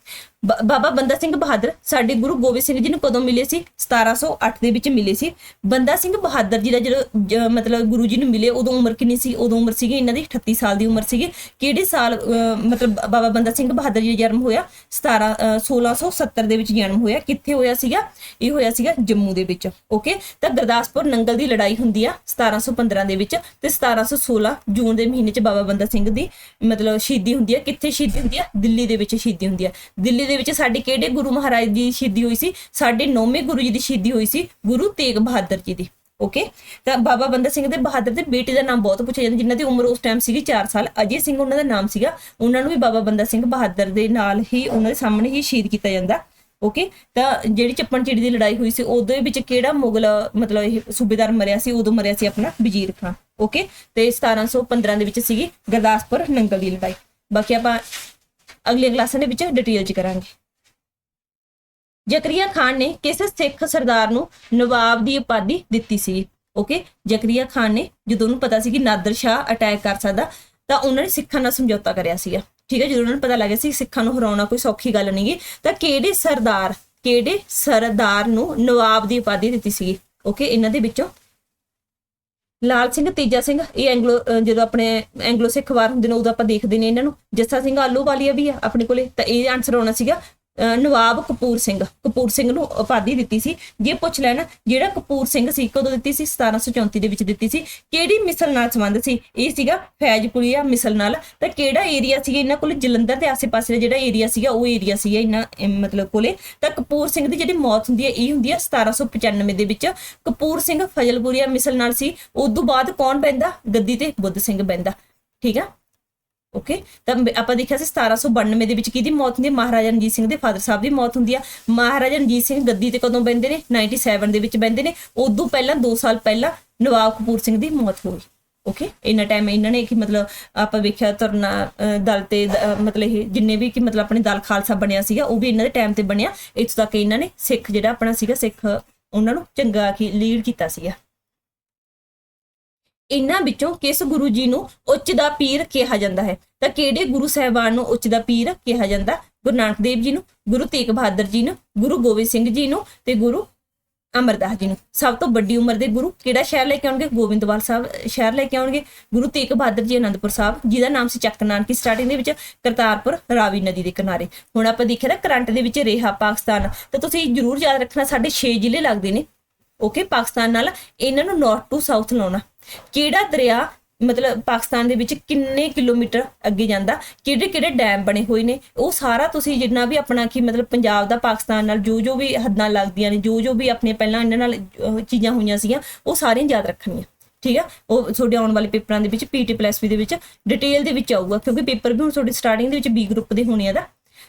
ਬ- ਬਾਬਾ ਬੰਦਾ ਸਿੰਘ ਬਹਾਦਰ ਸਾਡੇ ਗੁਰੂ ਗੋਬਿੰਦ ਸਿੰਘ ਜੀ ਨੂੰ ਕਦੋਂ ਮਿਲੇ ਸੀ? 1708 ਦੇ ਵਿੱਚ ਮਿਲੇ ਸੀ। ਬੰਦਾ ਸਿੰਘ ਬਹਾਦਰ ਜੀ ਦਾ ਜਦੋਂ ਮਤਲਬ ਗੁਰੂ ਜੀ ਨੂੰ ਮਿਲੇ ਉਦੋਂ ਉਮਰ ਕਿੰਨੀ ਸੀ? ਉਦੋਂ ਉਮਰ ਸੀਗੀ ਇਹਨਾਂ ਦੀ 38 ਸਾਲ ਦੀ ਉਮਰ ਸੀਗੀ। ਕਿਹੜੇ ਸਾਲ ਮਤਲਬ ਬਾਬਾ ਬੰਦਾ ਸਿੰਘ ਬਹਾਦਰ ਜੀ ਦਾ ਜਨਮ ਹੋਇਆ? 17 ਅਹ, 1670 ਦੇ ਵਿੱਚ ਜਨਮ ਹੋਇਆ। ਕਿੱਥੇ ਹੋਇਆ ਸੀਗਾ? ਇਹ ਹੋਇਆ ਸੀਗਾ ਜੰਮੂ ਦੇ ਵਿੱਚ ਓਕੇ ਤਾਂ ਗੁਰਦਾਸਪੁਰ ਨੰਗਲ ਦੀ ਲੜਾਈ ਹੁੰਦੀ ਆ 1715 ਦੇ ਵਿੱਚ ਤੇ 1716 ਜੂਨ ਦੇ ਮਹੀਨੇ ਚ ਬਾਬਾ ਬੰਦਾ ਸਿੰਘ ਦੀ ਮਤਲਬ ਸ਼ਹੀਦੀ ਹੁੰਦੀ ਹੈ ਕਿੱਥੇ ਸ਼ਹੀਦੀ ਹੁੰਦੀ ਹੈ ਦਿੱਲੀ ਦੇ ਵਿੱਚ ਸ਼ਹੀਦੀ ਹੁੰਦੀ ਹੈ ਦਿੱਲੀ ਦੇ ਵਿੱਚ ਸਾਡੇ ਕਿਹੜੇ ਗੁਰੂ ਮਹਾਰਾਜ ਦੀ ਸ਼ਹੀਦੀ ਹੋਈ ਸੀ? ਸਾਡੇ ਨੌਵੇਂ ਗੁਰੂ ਜੀ ਦੀ ਸ਼ਹੀਦੀ ਹੋਈ ਸੀ, ਗੁਰੂ ਤੇਗ ਬਹਾਦਰ ਜੀ ਦੀ। ਓਕੇ? ਤਾਂ ਬਾਬਾ ਬੰਦਾ ਸਿੰਘ ਦੇ ਬਹਾਦਰ ਦੇ ਬੇਟੇ ਦਾ ਨਾਮ ਬਹੁਤ ਪੁੱਛਿਆ ਜਾਂਦਾ, ਜਿਨ੍ਹਾਂ ਦੀ ਉਮਰ ਉਸ ਟਾਈਮ ਸੀਗੀ 4 ਸਾਲ। ਅਜੇ ਸਿੰਘ ਉਹਨਾਂ ਦਾ ਨਾਮ ਸੀਗਾ। ਉਹਨਾਂ ਨੂੰ ਵੀ ਬਾਬਾ ਬੰਦਾ ਸਿੰਘ ਬਹਾਦਰ ਦੇ ਨਾਲ ਹੀ, ਉਹਨਾਂ ਦੇ ਸਾਹਮਣੇ ਹੀ ਸ਼ਹੀਦ ਕੀਤਾ ਜਾਂਦਾ। ਓਕੇ ਤਾਂ ਜਿਹੜੀ ਚੱਪਣ ਚਿੜੀ ਦੀ ਲੜਾਈ ਹੋਈ ਸੀ, ਉਹਦੇ ਵਿੱਚ ਕਿਹੜਾ ਮੁਗਲ, ਮਤਲਬ ਇਹ ਸੂਬੇਦਾਰ ਮਰਿਆ ਸੀ, ਉਦੋਂ ਮਰਿਆ ਸੀ ਆਪਣਾ ਵਜ਼ੀਰ ਖਾਨ ਓਕੇ ਤੇ 1715 ਦੇ ਵਿੱਚ ਸੀਗੀ ਗੁਰਦਾਸਪੁਰ ਨੰਗਲ ਦੀ ਲੜਾਈ। ਬਾਕੀ ਆਪਾਂ ਅਗਲੀ ਕਲਾਸਾਂ ਦੇ ਵਿੱਚ ਡਿਟੇਲ ਚ ਕਰਾਂਗੇ। ਜ਼ਕਰੀਆ ਖਾਨ ਨੇ ਕਿਸ ਸਿੱਖ ਸਰਦਾਰ ਨੂੰ ਨਵਾਬ ਦੀ ਉਪਾਧੀ ਦਿੱਤੀ ਸੀ? ਓਕੇ ਜ਼ਕਰੀਆ ਖਾਨ ਨੇ, ਜਦੋਂ ਉਹਨੂੰ ਪਤਾ ਸੀ ਕਿ ਨਾਦਰ ਸ਼ਾਹ ਅਟੈਕ ਕਰ ਸਕਦਾ, ਤਾਂ ਉਹਨਾਂ ਨੇ ਸਿੱਖਾਂ ਨਾਲ ਸਮਝੌਤਾ ਕਰਿਆ ਸੀਗਾ। ਠੀਕ ਹੈ, ਜਦੋਂ ਉਹਨਾਂ ਨੂੰ ਪਤਾ ਲੱਗਿਆ ਸੀ ਸਿੱਖਾਂ ਨੂੰ ਹਰਾਉਣਾ ਕੋਈ ਸੌਖੀ ਗੱਲ ਨਹੀਂਗੀ ਤਾਂ ਕਿਹੜੇ ਸਰਦਾਰ ਕਿਹੜੇ ਸਰਦਾਰ ਨੂੰ ਨਵਾਬ ਦੀ ਉਪਾਧੀ ਦਿੱਤੀ ਸੀ? ਓਕੇ ਇਹਨਾਂ ਦੇ ਵਿੱਚੋਂ ਲਾਲ ਸਿੰਘ, ਤੇਜਾ ਸਿੰਘ, ਇਹ ਐਂਗਲੋ, ਅਹ ਜਦੋਂ ਆਪਣੇ ਐਂਗਲੋ ਸਿੱਖ ਵਾਰ ਹੁੰਦੇ ਨੇ, ਉਦੋਂ ਆਪਾਂ ਦੇਖਦੇ ਨੇ ਇਹਨਾਂ ਨੂੰ। ਜੱਸਾ ਸਿੰਘ ਆਲੂ ਵਾਲੀਆ ਵੀ ਆ ਆਪਣੇ ਕੋਲੇ, ਤਾਂ ਇਹ ਆਨਸਰ ਹੋਣਾ ਸੀਗਾ ਨਵਾਬ ਕਪੂਰ ਸਿੰਘ ਕਪੂਰ ਸਿੰਘ ਨੂੰ ਉਪਾਧੀ ਦਿੱਤੀ ਸੀ। ਜੇ ਪੁੱਛ ਲੈਣ, ਜਿਹੜਾ ਕਪੂਰ ਸਿੰਘ ਸੀ, ਕਦੋਂ ਦਿੱਤੀ ਸੀ? 1734 ਦੇ ਵਿੱਚ ਦਿੱਤੀ ਸੀ। ਕਿਹੜੀ ਮਿਸਲ ਨਾਲ ਸੰਬੰਧ ਸੀ? ਇਹ ਸੀਗਾ ਫੈਜ਼ਪੁਰੀਆ ਮਿਸਲ ਨਾਲ। ਤਾਂ ਕਿਹੜਾ ਏਰੀਆ ਸੀ ਇਹਨਾਂ ਕੋਲ ਜਲੰਧਰ ਦੇ ਆਸ-ਪਾਸੇ ਦਾ ਜਿਹੜਾ ਏਰੀਆ ਸੀਗਾ, ਉਹ ਏਰੀਆ ਸੀਗਾ ਇਹਨਾਂ ਮਤਲਬ ਕੋਲੇ। ਤਾਂ ਕਪੂਰ ਸਿੰਘ ਦੀ ਜਿਹੜੀ ਮੌਤ ਹੁੰਦੀ ਹੈ, ਇਹ ਹੁੰਦੀ ਹੈ 1795 ਦੇ ਵਿੱਚ। ਕਪੂਰ ਸਿੰਘ ਫਜ਼ਲਪੁਰੀਆ ਮਿਸਲ ਨਾਲ ਸੀ। ਉਸ ਤੋਂ ਬਾਅਦ ਕੌਣ ਬੈੰਦਾ ਗੱਦੀ ਤੇ ਬੁੱਧ ਸਿੰਘ ਬੈੰਦਾ ਠੀਕ ਆ? ਓਕੇ ਤਾਂ ਆਪਾਂ ਦੇਖਿਆ ਸੀ 1792 ਦੇ ਵਿੱਚ ਕਿਹਦੀ ਮੌਤ ਹੁੰਦੀ ਹੈ? ਮਹਾਰਾਜਾ ਰਣਜੀਤ ਸਿੰਘ ਦੇ ਫਾਦਰ ਸਾਹਿਬ ਦੀ ਮੌਤ ਹੁੰਦੀ ਆ। ਮਹਾਰਾਜਾ ਰਣਜੀਤ ਸਿੰਘ ਗੱਦੀ ਤੇ ਕਦੋਂ ਬੈੰਦੇ ਨੇ? 97 ਦੇ ਵਿੱਚ ਬੈੰਦੇ ਨੇ। ਉਦੋਂ ਪਹਿਲਾਂ 2 ਸਾਲ ਪਹਿਲਾਂ ਨਵਾਬ ਕਪੂਰ ਸਿੰਘ ਦੀ ਮੌਤ ਹੋਈ। ਓਕੇ ਇੰਨਾ ਟਾਈਮ ਇਹਨਾਂ ਨੇ ਕਿ ਮਤਲਬ ਆਪਾਂ ਵੇਖਿਆ ਤੁਰਨਾ ਦਲ ਤੇ ਮਤਲਬ ਇਹ ਜਿੰਨੇ ਵੀ ਕਿ ਮਤਲਬ ਆਪਣੇ ਦਲ ਖਾਲਸਾ ਬਣਿਆ ਸੀਗਾ, ਉਹ ਵੀ ਇਹਨਾਂ ਦੇ ਟਾਈਮ ਤੇ ਬਣਿਆ। ਇੱਥੋਂ ਤੱਕ ਇਹਨਾਂ ਨੇ ਸਿੱਖ ਜਿਹੜਾ ਆਪਣਾ ਸੀਗਾ, ਸਿੱਖ ਉਹਨਾਂ ਨੂੰ ਚੰਗਾ ਕੀ ਲੀਡ ਕੀਤਾ ਸੀਗਾ। ਇਹਨਾਂ ਵਿੱਚੋਂ ਕਿਸ ਗੁਰੂ ਜੀ ਨੂੰ ਉੱਚ ਦਾ ਪੀਰ ਕਿਹਾ ਜਾਂਦਾ ਹੈ? ਤਾਂ ਕਿਹੜੇ ਗੁਰੂ ਸਾਹਿਬਾਨ ਨੂੰ ਉੱਚ ਦਾ ਪੀਰ ਕਿਹਾ ਜਾਂਦਾ? ਗੁਰੂ ਨਾਨਕ ਦੇਵ ਜੀ ਨੂੰ, ਗੁਰੂ ਤੇਗ ਬਹਾਦਰ ਜੀ ਨੂੰ, ਗੁਰੂ ਗੋਬਿੰਦ ਸਿੰਘ ਜੀ ਨੂੰ ਤੇ ਗੁਰੂ ਅਮਰਦਾਸ ਜੀ ਨੂੰ। ਸਭ ਤੋਂ ਵੱਡੀ ਉਮਰ ਦੇ ਗੁਰੂ ਕਿਹੜਾ ਸ਼ਹਿਰ ਲੈ ਕੇ ਆਉਣਗੇ? ਗੋਬਿੰਦਵਾਲ ਸਾਹਿਬ ਸ਼ਹਿਰ ਲੈ ਕੇ ਆਉਣਗੇ। ਗੁਰੂ ਤੇਗ ਬਹਾਦਰ ਜੀ ਅਨੰਦਪੁਰ ਸਾਹਿਬ, ਜਿਹਦਾ ਨਾਮ ਸੀ ਚੱਕ ਨਾਨਕੀ ਸਟਾਰਟਿੰਗ ਦੇ ਵਿੱਚ ਕਰਤਾਰਪੁਰ ਰਾਵੀ ਨਦੀ ਦੇ ਕਿਨਾਰੇ। ਹੁਣ ਆਪਾਂ ਦੇਖਿਆ ਨਾ ਕਰੰਟ ਦੇ ਵਿੱਚ ਰੇਹਾ ਪਾਕਿਸਤਾਨ। ਤਾਂ ਤੁਸੀਂ ਜਰੂਰ ਯਾਦ ਰੱਖਣਾ, ਸਾਡੇ 6 ਜ਼ਿਲ੍ਹੇ ਲੱਗਦੇ ਨੇ। ਓਕੇ ਪਾਕਿਸਤਾਨ ਨਾਲ ਇਹਨਾਂ ਨੂੰ ਨਾਰਥ ਟੂ ਸਾਊਥ ਲਾਉਣਾ। ਕਿਹੜਾ ਦਰਿਆ, ਮਤਲਬ ਪਾਕਿਸਤਾਨ ਦੇ ਵਿੱਚ ਕਿੰਨੇ ਕਿਲੋਮੀਟਰ ਅੱਗੇ ਜਾਂਦਾ, ਕਿਹੜੇ ਕਿਹੜੇ ਡੈਮ ਬਣੇ ਹੋਏ ਨੇ, ਉਹ ਸਾਰਾ ਤੁਸੀਂ ਜਿੰਨਾ ਵੀ ਆਪਣਾ ਕੀ ਮਤਲਬ ਪੰਜਾਬ ਦਾ, ਪਾਕਿਸਤਾਨ ਨਾਲ ਜੋ ਜੋ ਵੀ ਹੱਦਾਂ ਲੱਗਦੀਆਂ ਨੇ, ਜੋ ਜੋ ਵੀ ਆਪਣੇ ਪਹਿਲਾਂ ਇਹਨਾਂ ਨਾਲ ਚੀਜ਼ਾਂ ਹੋਈਆਂ ਸੀਗੀਆਂ, ਉਹ ਸਾਰੀਆਂ ਯਾਦ ਰੱਖਣੀਆਂ। ਠੀਕ ਆ? ਉਹ ਤੁਹਾਡੇ ਆਉਣ ਵਾਲੇ ਪੇਪਰਾਂ ਦੇ ਵਿੱਚ ਪੀਟੀ ਪਲੱਸ ਵੀ ਦੇ ਵਿੱਚ ਡਿਟੇਲ ਦੇ ਵਿੱਚ ਆਊਗਾ, ਕਿਉਂਕਿ ਪੇਪਰ ਵੀ ਹੁਣ ਤੁਹਾਡੇ ਸਟਾਰਟਿੰਗ ਦੇ ਵਿੱਚ ਬੀ ਗਰੁੱਪ ਦੇ ਹੋਣੇ ਆ ਦਾ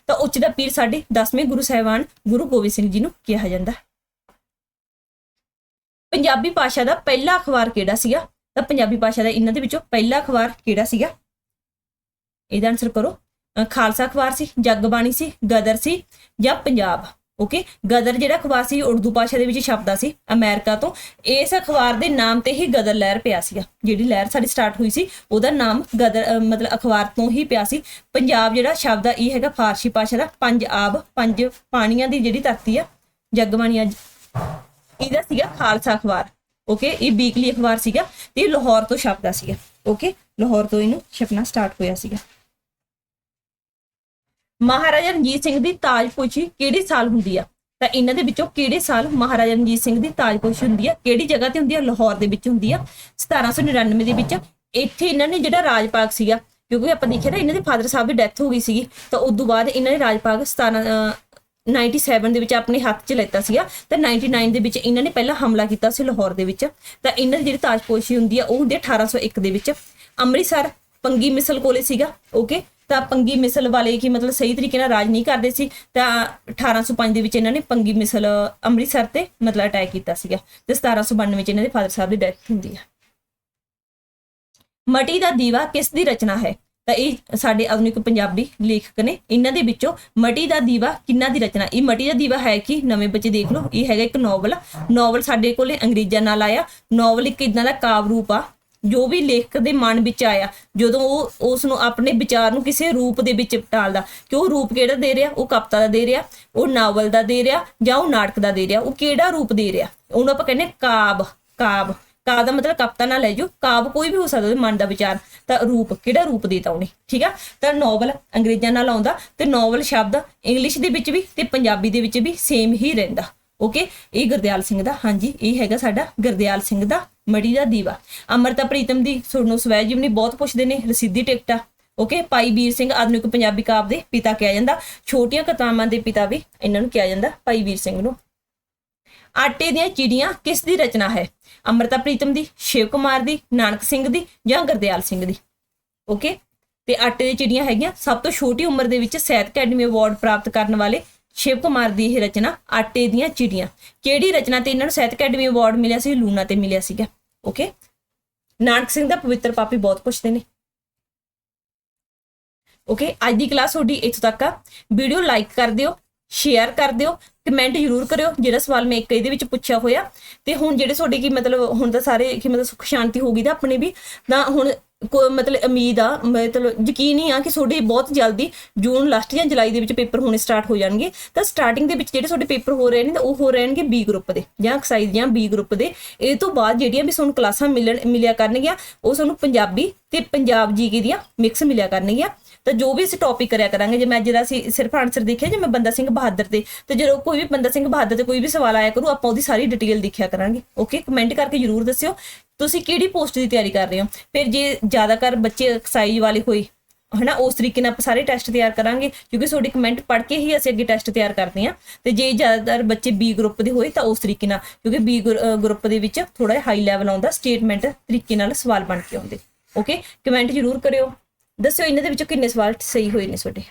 ਤਾਂ ਉੱਚ ਦਾ ਪੀਰ ਸਾਡੇ 10ਵੇਂ ਗੁਰੂ ਸਾਹਿਬਾਨ ਗੁਰੂ ਗੋਬਿੰਦ ਸਿੰਘ ਜੀ ਨੂੰ ਕਿਹਾ ਜਾਂਦਾ। ਪੰਜਾਬੀ ਭਾਸ਼ਾ ਦਾ ਪਹਿਲਾ ਅਖਬਾਰ ਕਿਹੜਾ ਸੀਗਾ? ਤਾਂ ਪੰਜਾਬੀ ਭਾਸ਼ਾ ਦਾ ਇਹਨਾਂ ਦੇ ਵਿੱਚੋਂ ਪਹਿਲਾ ਅਖਬਾਰ ਕਿਹੜਾ ਸੀਗਾ? ਇਹਦਾ ਆਨਸਰ ਕਰੋ। ਖਾਲਸਾ ਅਖਬਾਰ ਸੀ, ਜਗਬਾਣੀ ਸੀ, ਗਦਰ ਸੀ ਜਾਂ ਪੰਜਾਬ? ਓਕੇ ਗਦਰ ਜਿਹੜਾ ਅਖਬਾਰ ਸੀ ਉਰਦੂ ਭਾਸ਼ਾ ਦੇ ਵਿੱਚ ਛਪਦਾ ਸੀ, ਅਮਰੀਕਾ ਤੋਂ। ਇਸ ਅਖਬਾਰ ਦੇ ਨਾਮ ਤੇ ਹੀ ਗਦਰ ਲਹਿਰ ਪਿਆ ਸੀਗਾ। ਜਿਹੜੀ ਲਹਿਰ ਸਾਡੀ ਸਟਾਰਟ ਹੋਈ ਸੀ, ਉਹਦਾ ਨਾਮ ਗਦਰ ਮਤਲਬ ਅਖਬਾਰ ਤੋਂ ਹੀ ਪਿਆ ਸੀ। ਪੰਜਾਬ ਜਿਹੜਾ ਸ਼ਬਦ ਆ, ਇਹ ਹੈਗਾ ਫਾਰਸੀ ਭਾਸ਼ਾ ਦਾ, ਪੰਜ ਆਬ, ਪੰਜ ਪਾਣੀਆਂ ਦੀ ਜਿਹੜੀ ਧਰਤੀ ਆ, ਜਗਬਾਣੀ ਅੱਜ। ਇਹਦਾ ਸੀਗਾ ਖਾਲਸਾ ਅਖਬਾਰ ਓਕੇ ਇਹ ਵੀਕਲੀ ਅਖਬਾਰ ਸੀਗਾ ਤੇ ਇਹ ਲਾਹੌਰ ਤੋਂ ਛਪਦਾ ਸੀਗਾ ਓਕੇ ਲਾਹੌਰ ਤੋਂ ਇਹਨੂੰ ਛਪਣਾ ਸਟਾਰਟ ਹੋਇਆ ਸੀਗਾ। ਮਹਾਰਾਜਾ ਰਣਜੀਤ ਸਿੰਘ ਦੀ ਤਾਜਪੋਸ਼ੀ ਕਿਹੜੇ ਸਾਲ ਹੁੰਦੀ ਆ? ਤਾਂ ਇਹਨਾਂ ਦੇ ਵਿੱਚੋਂ ਕਿਹੜੇ ਸਾਲ ਮਹਾਰਾਜਾ ਰਣਜੀਤ ਸਿੰਘ ਦੀ ਤਾਜਪੋਸ਼ੀ ਹੁੰਦੀ ਆ? ਕਿਹੜੀ ਜਗ੍ਹਾ ਤੇ ਹੁੰਦੀ ਆ? ਲਾਹੌਰ ਦੇ ਵਿੱਚ ਹੁੰਦੀ ਆ। 1799 ਦੇ ਵਿੱਚ ਇੱਥੇ ਇਹਨਾਂ ਨੇ ਜਿਹੜਾ ਰਾਜ ਪਾਕ ਸੀਗਾ ਕਿਉਂਕਿ ਆਪਾਂ ਦੇਖਿਆ ਨਾ ਇਹਨਾਂ ਦੇ ਫਾਦਰ ਸਾਹਿਬ ਦੀ ਡੈਥ ਹੋ ਗਈ ਸੀਗੀ ਤਾਂ ਉਸ ਤੋਂ ਬਾਅਦ ਇਹਨਾਂ ਨੇ ਰਾਜ ਪਾਕ 17 ਅਹ, 97 ਦੇ ਵਿੱਚ ਆਪਣੇ ਹੱਥ 'ਚ ਲੈਤਾ ਸੀਗਾ ਤੇ 99 ਦੇ ਵਿੱਚ ਇਹਨਾਂ ਨੇ ਪਹਿਲਾਂ ਹਮਲਾ ਕੀਤਾ ਸੀ ਲਾਹੌਰ ਦੇ ਵਿੱਚ। ਤਾਂ ਇਹਨਾਂ ਦੀ ਜਿਹੜੀ ਤਾਜਪੋਸ਼ੀ ਹੁੰਦੀ ਆ, ਉਹ ਹੁੰਦੀ ਆ 1801 ਦੇ ਵਿੱਚ। ਅੰਮ੍ਰਿਤਸਰ ਪੰਗੀ ਮਿਸਲ ਕੋਲੇ ਸੀਗਾ ਓਕੇ ਤਾਂ ਪੰਗੀ ਮਿਸਲ ਵਾਲੇ ਕੀ ਮਤਲਬ ਸਹੀ ਤਰੀਕੇ ਨਾਲ ਰਾਜ ਨਹੀਂ ਕਰਦੇ ਸੀ, ਤਾਂ 1805 ਦੇ ਵਿੱਚ ਇਹਨਾਂ ਨੇ ਪੰਗੀ ਮਿਸਲ ਅੰਮ੍ਰਿਤਸਰ ਤੇ ਮਤਲਬ ਅਟੈਕ ਕੀਤਾ ਸੀਗਾ ਤੇ 1792 ਵਿੱਚ ਇਹਨਾਂ ਦੇ ਫਾਦਰ ਸਾਹਿਬ ਦੀ ਡੈਥ ਹੁੰਦੀ ਹੈ ਮਟੀ ਦਾ ਦੀਵਾ ਕਿਸ ਦੀ ਰਚਨਾ ਹੈ? ਤਾਂ ਇਹ ਸਾਡੇ ਆਧੁਨਿਕ ਪੰਜਾਬੀ ਲੇਖਕ ਨੇ ਇਹਨਾਂ ਦੇ ਵਿੱਚੋਂ ਮਟੀ ਦਾ ਦੀਵਾ ਕਿੰਨਾ ਦੀ ਰਚਨਾ, ਇਹ ਮਟੀ ਦਾ ਦੀਵਾ ਹੈ ਕਿ ਨਵੇਂ ਬੱਚੇ ਦੇਖ ਲਓ, ਇਹ ਹੈਗਾ ਇੱਕ ਨੋਵਲ ਨੋਵਲ ਸਾਡੇ ਕੋਲੇ ਅੰਗਰੇਜ਼ਾਂ ਨਾਲ ਆਇਆ। ਨੋਵਲ ਇੱਕ ਇਦਾਂ ਦਾ ਕਾਵ ਰੂਪ ਆ, ਜੋ ਵੀ ਲੇਖਕ ਦੇ ਮਨ ਵਿੱਚ ਆਇਆ, ਜਦੋਂ ਉਹ ਉਸ ਨੂੰ ਆਪਣੇ ਵਿਚਾਰ ਨੂੰ ਕਿਸੇ ਰੂਪ ਦੇ ਵਿੱਚ ਟਾਲਦਾ, ਕਿ ਉਹ ਰੂਪ ਕਿਹੜਾ ਦੇ ਰਿਹਾ? ਉਹ ਕਵਿਤਾ ਦਾ ਦੇ ਰਿਹਾ, ਉਹ ਨਾਵਲ ਦਾ ਦੇ ਰਿਹਾ ਜਾਂ ਉਹ ਨਾਟਕ ਦਾ ਦੇ ਰਿਹਾ, ਉਹ ਕਿਹੜਾ ਰੂਪ ਦੇ ਰਿਹਾ? ਉਹਨੂੰ ਆਪਾਂ ਕਹਿੰਦੇ ਕਾਵ ਕਾਵ। ਕਾ ਦਾ ਮਤਲਬ ਕਵਿਤਾ ਨਾ ਲੈ ਜਾਓ ਕਾਵ ਕੋਈ ਵੀ ਹੋ ਸਕਦਾ ਮਨ ਦਾ ਵਿਚਾਰ। ਤਾਂ ਰੂਪ, ਕਿਹੜਾ ਰੂਪ ਦੇਤਾ ਉਹਨੇ, ਠੀਕ ਆ? ਤਾਂ ਨੋਵਲ ਅੰਗਰੇਜ਼ਾਂ ਨਾਲ ਆਉਂਦਾ, ਤੇ ਨੋਵਲ ਸ਼ਬਦ ਇੰਗਲਿਸ਼ ਦੇ ਵਿੱਚ ਵੀ ਤੇ ਪੰਜਾਬੀ ਦੇ ਵਿੱਚ ਵੀ ਸੇਮ ਹੀ ਰਹਿੰਦਾ। ਓਕੇ ਇਹ ਗੁਰਦਿਆਲ ਸਿੰਘ ਦਾ, ਹਾਂਜੀ, ਇਹ ਹੈਗਾ ਸਾਡਾ ਗੁਰਦਿਆਲ ਸਿੰਘ ਦਾ ਮੜੀ ਦਾ ਦੀਵਾ। ਅਮਰਤਾ ਪ੍ਰੀਤਮ ਦੀ ਤੁਹਾਨੂੰ ਸਵੈ ਜੀਵਨੀ ਬਹੁਤ ਪੁੱਛਦੇ ਨੇ, ਰਸੀਦੀ ਟਿਕਟਾ ਓਕੇ ਭਾਈ ਵੀਰ ਸਿੰਘ ਆਧੁਨਿਕ ਪੰਜਾਬੀ ਕਾਵ ਦੇ ਪਿਤਾ ਕਿਹਾ ਜਾਂਦਾ। ਛੋਟੀਆਂ ਕਤਾਵਾਂ ਦੇ ਪਿਤਾ ਵੀ ਇਹਨਾਂ ਨੂੰ ਕਿਹਾ ਜਾਂਦਾ ਭਾਈ ਵੀਰ ਸਿੰਘ ਨੂੰ। ਆਟੇ ਦੀਆਂ ਚਿੜੀਆਂ ਕਿਸ ਦੀ ਰਚਨਾ ਹੈ? ਅਮਰਤਾ ਪ੍ਰੀਤਮ ਦੀ, ਸ਼ਿਵ ਕੁਮਾਰ ਦੀ, ਨਾਨਕ ਸਿੰਘ ਦੀ ਜਾਂ ਗੁਰਦਿਆਲ ਸਿੰਘ ਦੀ। ਓਕੇ ਤੇ ਆਟੇ ਦੀਆਂ ਚਿੜੀਆਂ ਹੈਗੀਆਂ, ਸਭ ਤੋਂ ਛੋਟੀ ਉਮਰ ਦੇ ਵਿੱਚ ਸਾਹਿਤ ਅਕੈਡਮੀ ਅਵਾਰਡ ਪ੍ਰਾਪਤ ਕਰਨ ਵਾਲੇ ਸ਼ਿਵ ਕੁਮਾਰ ਦੀ ਇਹ ਰਚਨਾ ਆਟੇ ਦੀਆਂ ਚਿੜੀਆਂ। ਕਿਹੜੀ ਰਚਨਾ ਤੇ ਇਹਨਾਂ ਨੂੰ ਸਾਹਿਤ ਅਕੈਡਮੀ ਅਵਾਰਡ ਮਿਲਿਆ ਸੀ? ਲੂਣਾ ਤੇ ਮਿਲਿਆ ਸੀਗਾ। ਓਕੇ ਨਾਨਕ ਸਿੰਘ ਦਾ ਪਵਿੱਤਰ ਪਾਪੀ ਬਹੁਤ ਪੁੱਛਦੇ ਨੇ। ਓਕੇ ਅੱਜ ਦੀ ਕਲਾਸ ਤੁਹਾਡੀ ਇੱਥੋਂ ਤੱਕ ਆ। ਵੀਡੀਓ ਲਾਈਕ ਕਰ ਦਿਓ, ਸ਼ੇਅਰ ਕਰ ਦਿਓ ਕਮੈਂਟ ਜ਼ਰੂਰ ਕਰਿਓ, ਜਿਹੜਾ ਸਵਾਲ ਮੈਂ ਇੱਕ ਇਹਦੇ ਵਿੱਚ ਪੁੱਛਿਆ ਹੋਇਆ। ਤੇ ਹੁਣ ਜਿਹੜੇ ਤੁਹਾਡੇ ਕੀ ਮਤਲਬ ਹੁਣ ਤਾਂ ਸਾਰੇ ਕੀ ਮਤਲਬ ਸੁਖ ਸ਼ਾਂਤੀ ਹੋ ਗਈ ਤਾਂ ਆਪਣੇ ਵੀ, ਤਾਂ ਹੁਣ ਕੋ ਮਤਲਬ ਉਮੀਦ ਆ, ਮਤਲਬ ਯਕੀਨ ਹੀ ਆ ਕਿ ਤੁਹਾਡੇ ਬਹੁਤ ਜਲਦੀ ਜੂਨ ਲਾਸਟ ਜਾਂ ਜੁਲਾਈ ਦੇ ਵਿੱਚ ਪੇਪਰ ਹੋਣੇ ਸਟਾਰਟ ਹੋ ਜਾਣਗੇ। ਤਾਂ ਸਟਾਰਟਿੰਗ ਦੇ ਵਿੱਚ ਜਿਹੜੇ ਤੁਹਾਡੇ ਪੇਪਰ ਹੋ ਰਹੇ ਨੇ, ਤਾਂ ਉਹ ਹੋ ਰਹਿਣਗੇ ਬੀ ਗਰੁੱਪ ਦੇ ਜਾਂ ਐਕਸਾਈਜ਼ ਜਾਂ ਬੀ ਗਰੁੱਪ ਦੇ। ਇਹ ਤੋਂ ਬਾਅਦ ਜਿਹੜੀਆਂ ਵੀ ਤੁਹਾਨੂੰ ਕਲਾਸਾਂ ਮਿਲਣ, ਮਿਲਿਆ ਕਰਨਗੀਆਂ, ਉਹ ਤੁਹਾਨੂੰ ਪੰਜਾਬੀ ਤੇ ਪੰਜਾਬ ਜੀਕੇ ਦੀਆਂ ਮਿਕਸ ਮਿਲਿਆ ਕਰਨਗੀਆਂ। ਤਾਂ ਜੋ ਵੀ ਅਸੀਂ ਟੌਪਿਕ ਕਰਿਆ ਕਰਾਂਗੇ, ਜੇ ਮੈਂ ਜਿਹੜਾ ਅਸੀਂ ਸਿਰਫ ਆਨਸਰ ਦੇਖਿਆ, ਜੇ ਮੈਂ ਬੰਦਾ ਸਿੰਘ ਬਹਾਦਰ ਤੇ ਤੇ ਜਦੋਂ ਕੋਈ ਵੀ ਬੰਦਾ ਸਿੰਘ ਬਹਾਦਰ ਤੇ ਕੋਈ ਵੀ ਸਵਾਲ ਆਇਆ ਕਰੂ, ਆਪਾਂ ਉਹਦੀ ਸਾਰੀ ਡਿਟੇਲ ਦੇਖਿਆ ਕਰਾਂਗੇ ਓਕੇ ਕਮੈਂਟ ਕਰਕੇ ਜਰੂਰ ਦੱਸਿਓ, ਤੁਸੀਂ ਕਿਹੜੀ ਪੋਸਟ ਦੀ ਤਿਆਰੀ ਕਰ ਰਹੇ ਹੋ? ਫਿਰ ਜੇ ਜ਼ਿਆਦਾਤਰ ਬੱਚੇ ਐਕਸਾਈਜ਼ ਵਾਲੇ ਹੋਏ, ਹਨਾ, ਉਸ ਤਰੀਕੇ ਨਾਲ ਆਪਾਂ ਸਾਰੇ ਟੈਸਟ ਤਿਆਰ ਕਰਾਂਗੇ, ਕਿਉਂਕਿ ਤੁਹਾਡੀ ਕਮੈਂਟ ਪੜ੍ਹ ਕੇ ਹੀ ਅਸੀਂ ਅੱਗੇ ਟੈਸਟ ਤਿਆਰ ਕਰਦੇ ਹਾਂ, ਤੇ ਜੇ ਜ਼ਿਆਦਾਤਰ ਬੱਚੇ ਬੀ ਗਰੁੱਪ ਦੇ ਹੋਏ, ਤਾਂ ਉਸ ਤਰੀਕੇ ਨਾਲ, ਕਿਉਂਕਿ ਬੀ ਗਰੁੱਪ ਦੇ ਵਿੱਚ ਥੋੜਾ ਜਿਹਾ ਹਾਈ ਲੈਵਲ ਆਉਂਦਾ ਸਟੇਟਮੈਂਟ ਤਰੀਕੇ ਨਾਲ ਸਵਾਲ ਬਣ ਕੇ ਆਉਂਦੇ ਓਕੇ ਕਮੈਂਟ ਜ਼ਰੂਰ ਕਰਿਓ। ਦੱਸਿਓ ਇਹਨਾਂ ਦੇ ਵਿੱਚੋਂ ਕਿੰਨੇ ਸਵਾਲ ਸਹੀ ਹੋਏ ਨੇ ਤੁਹਾਡੇ।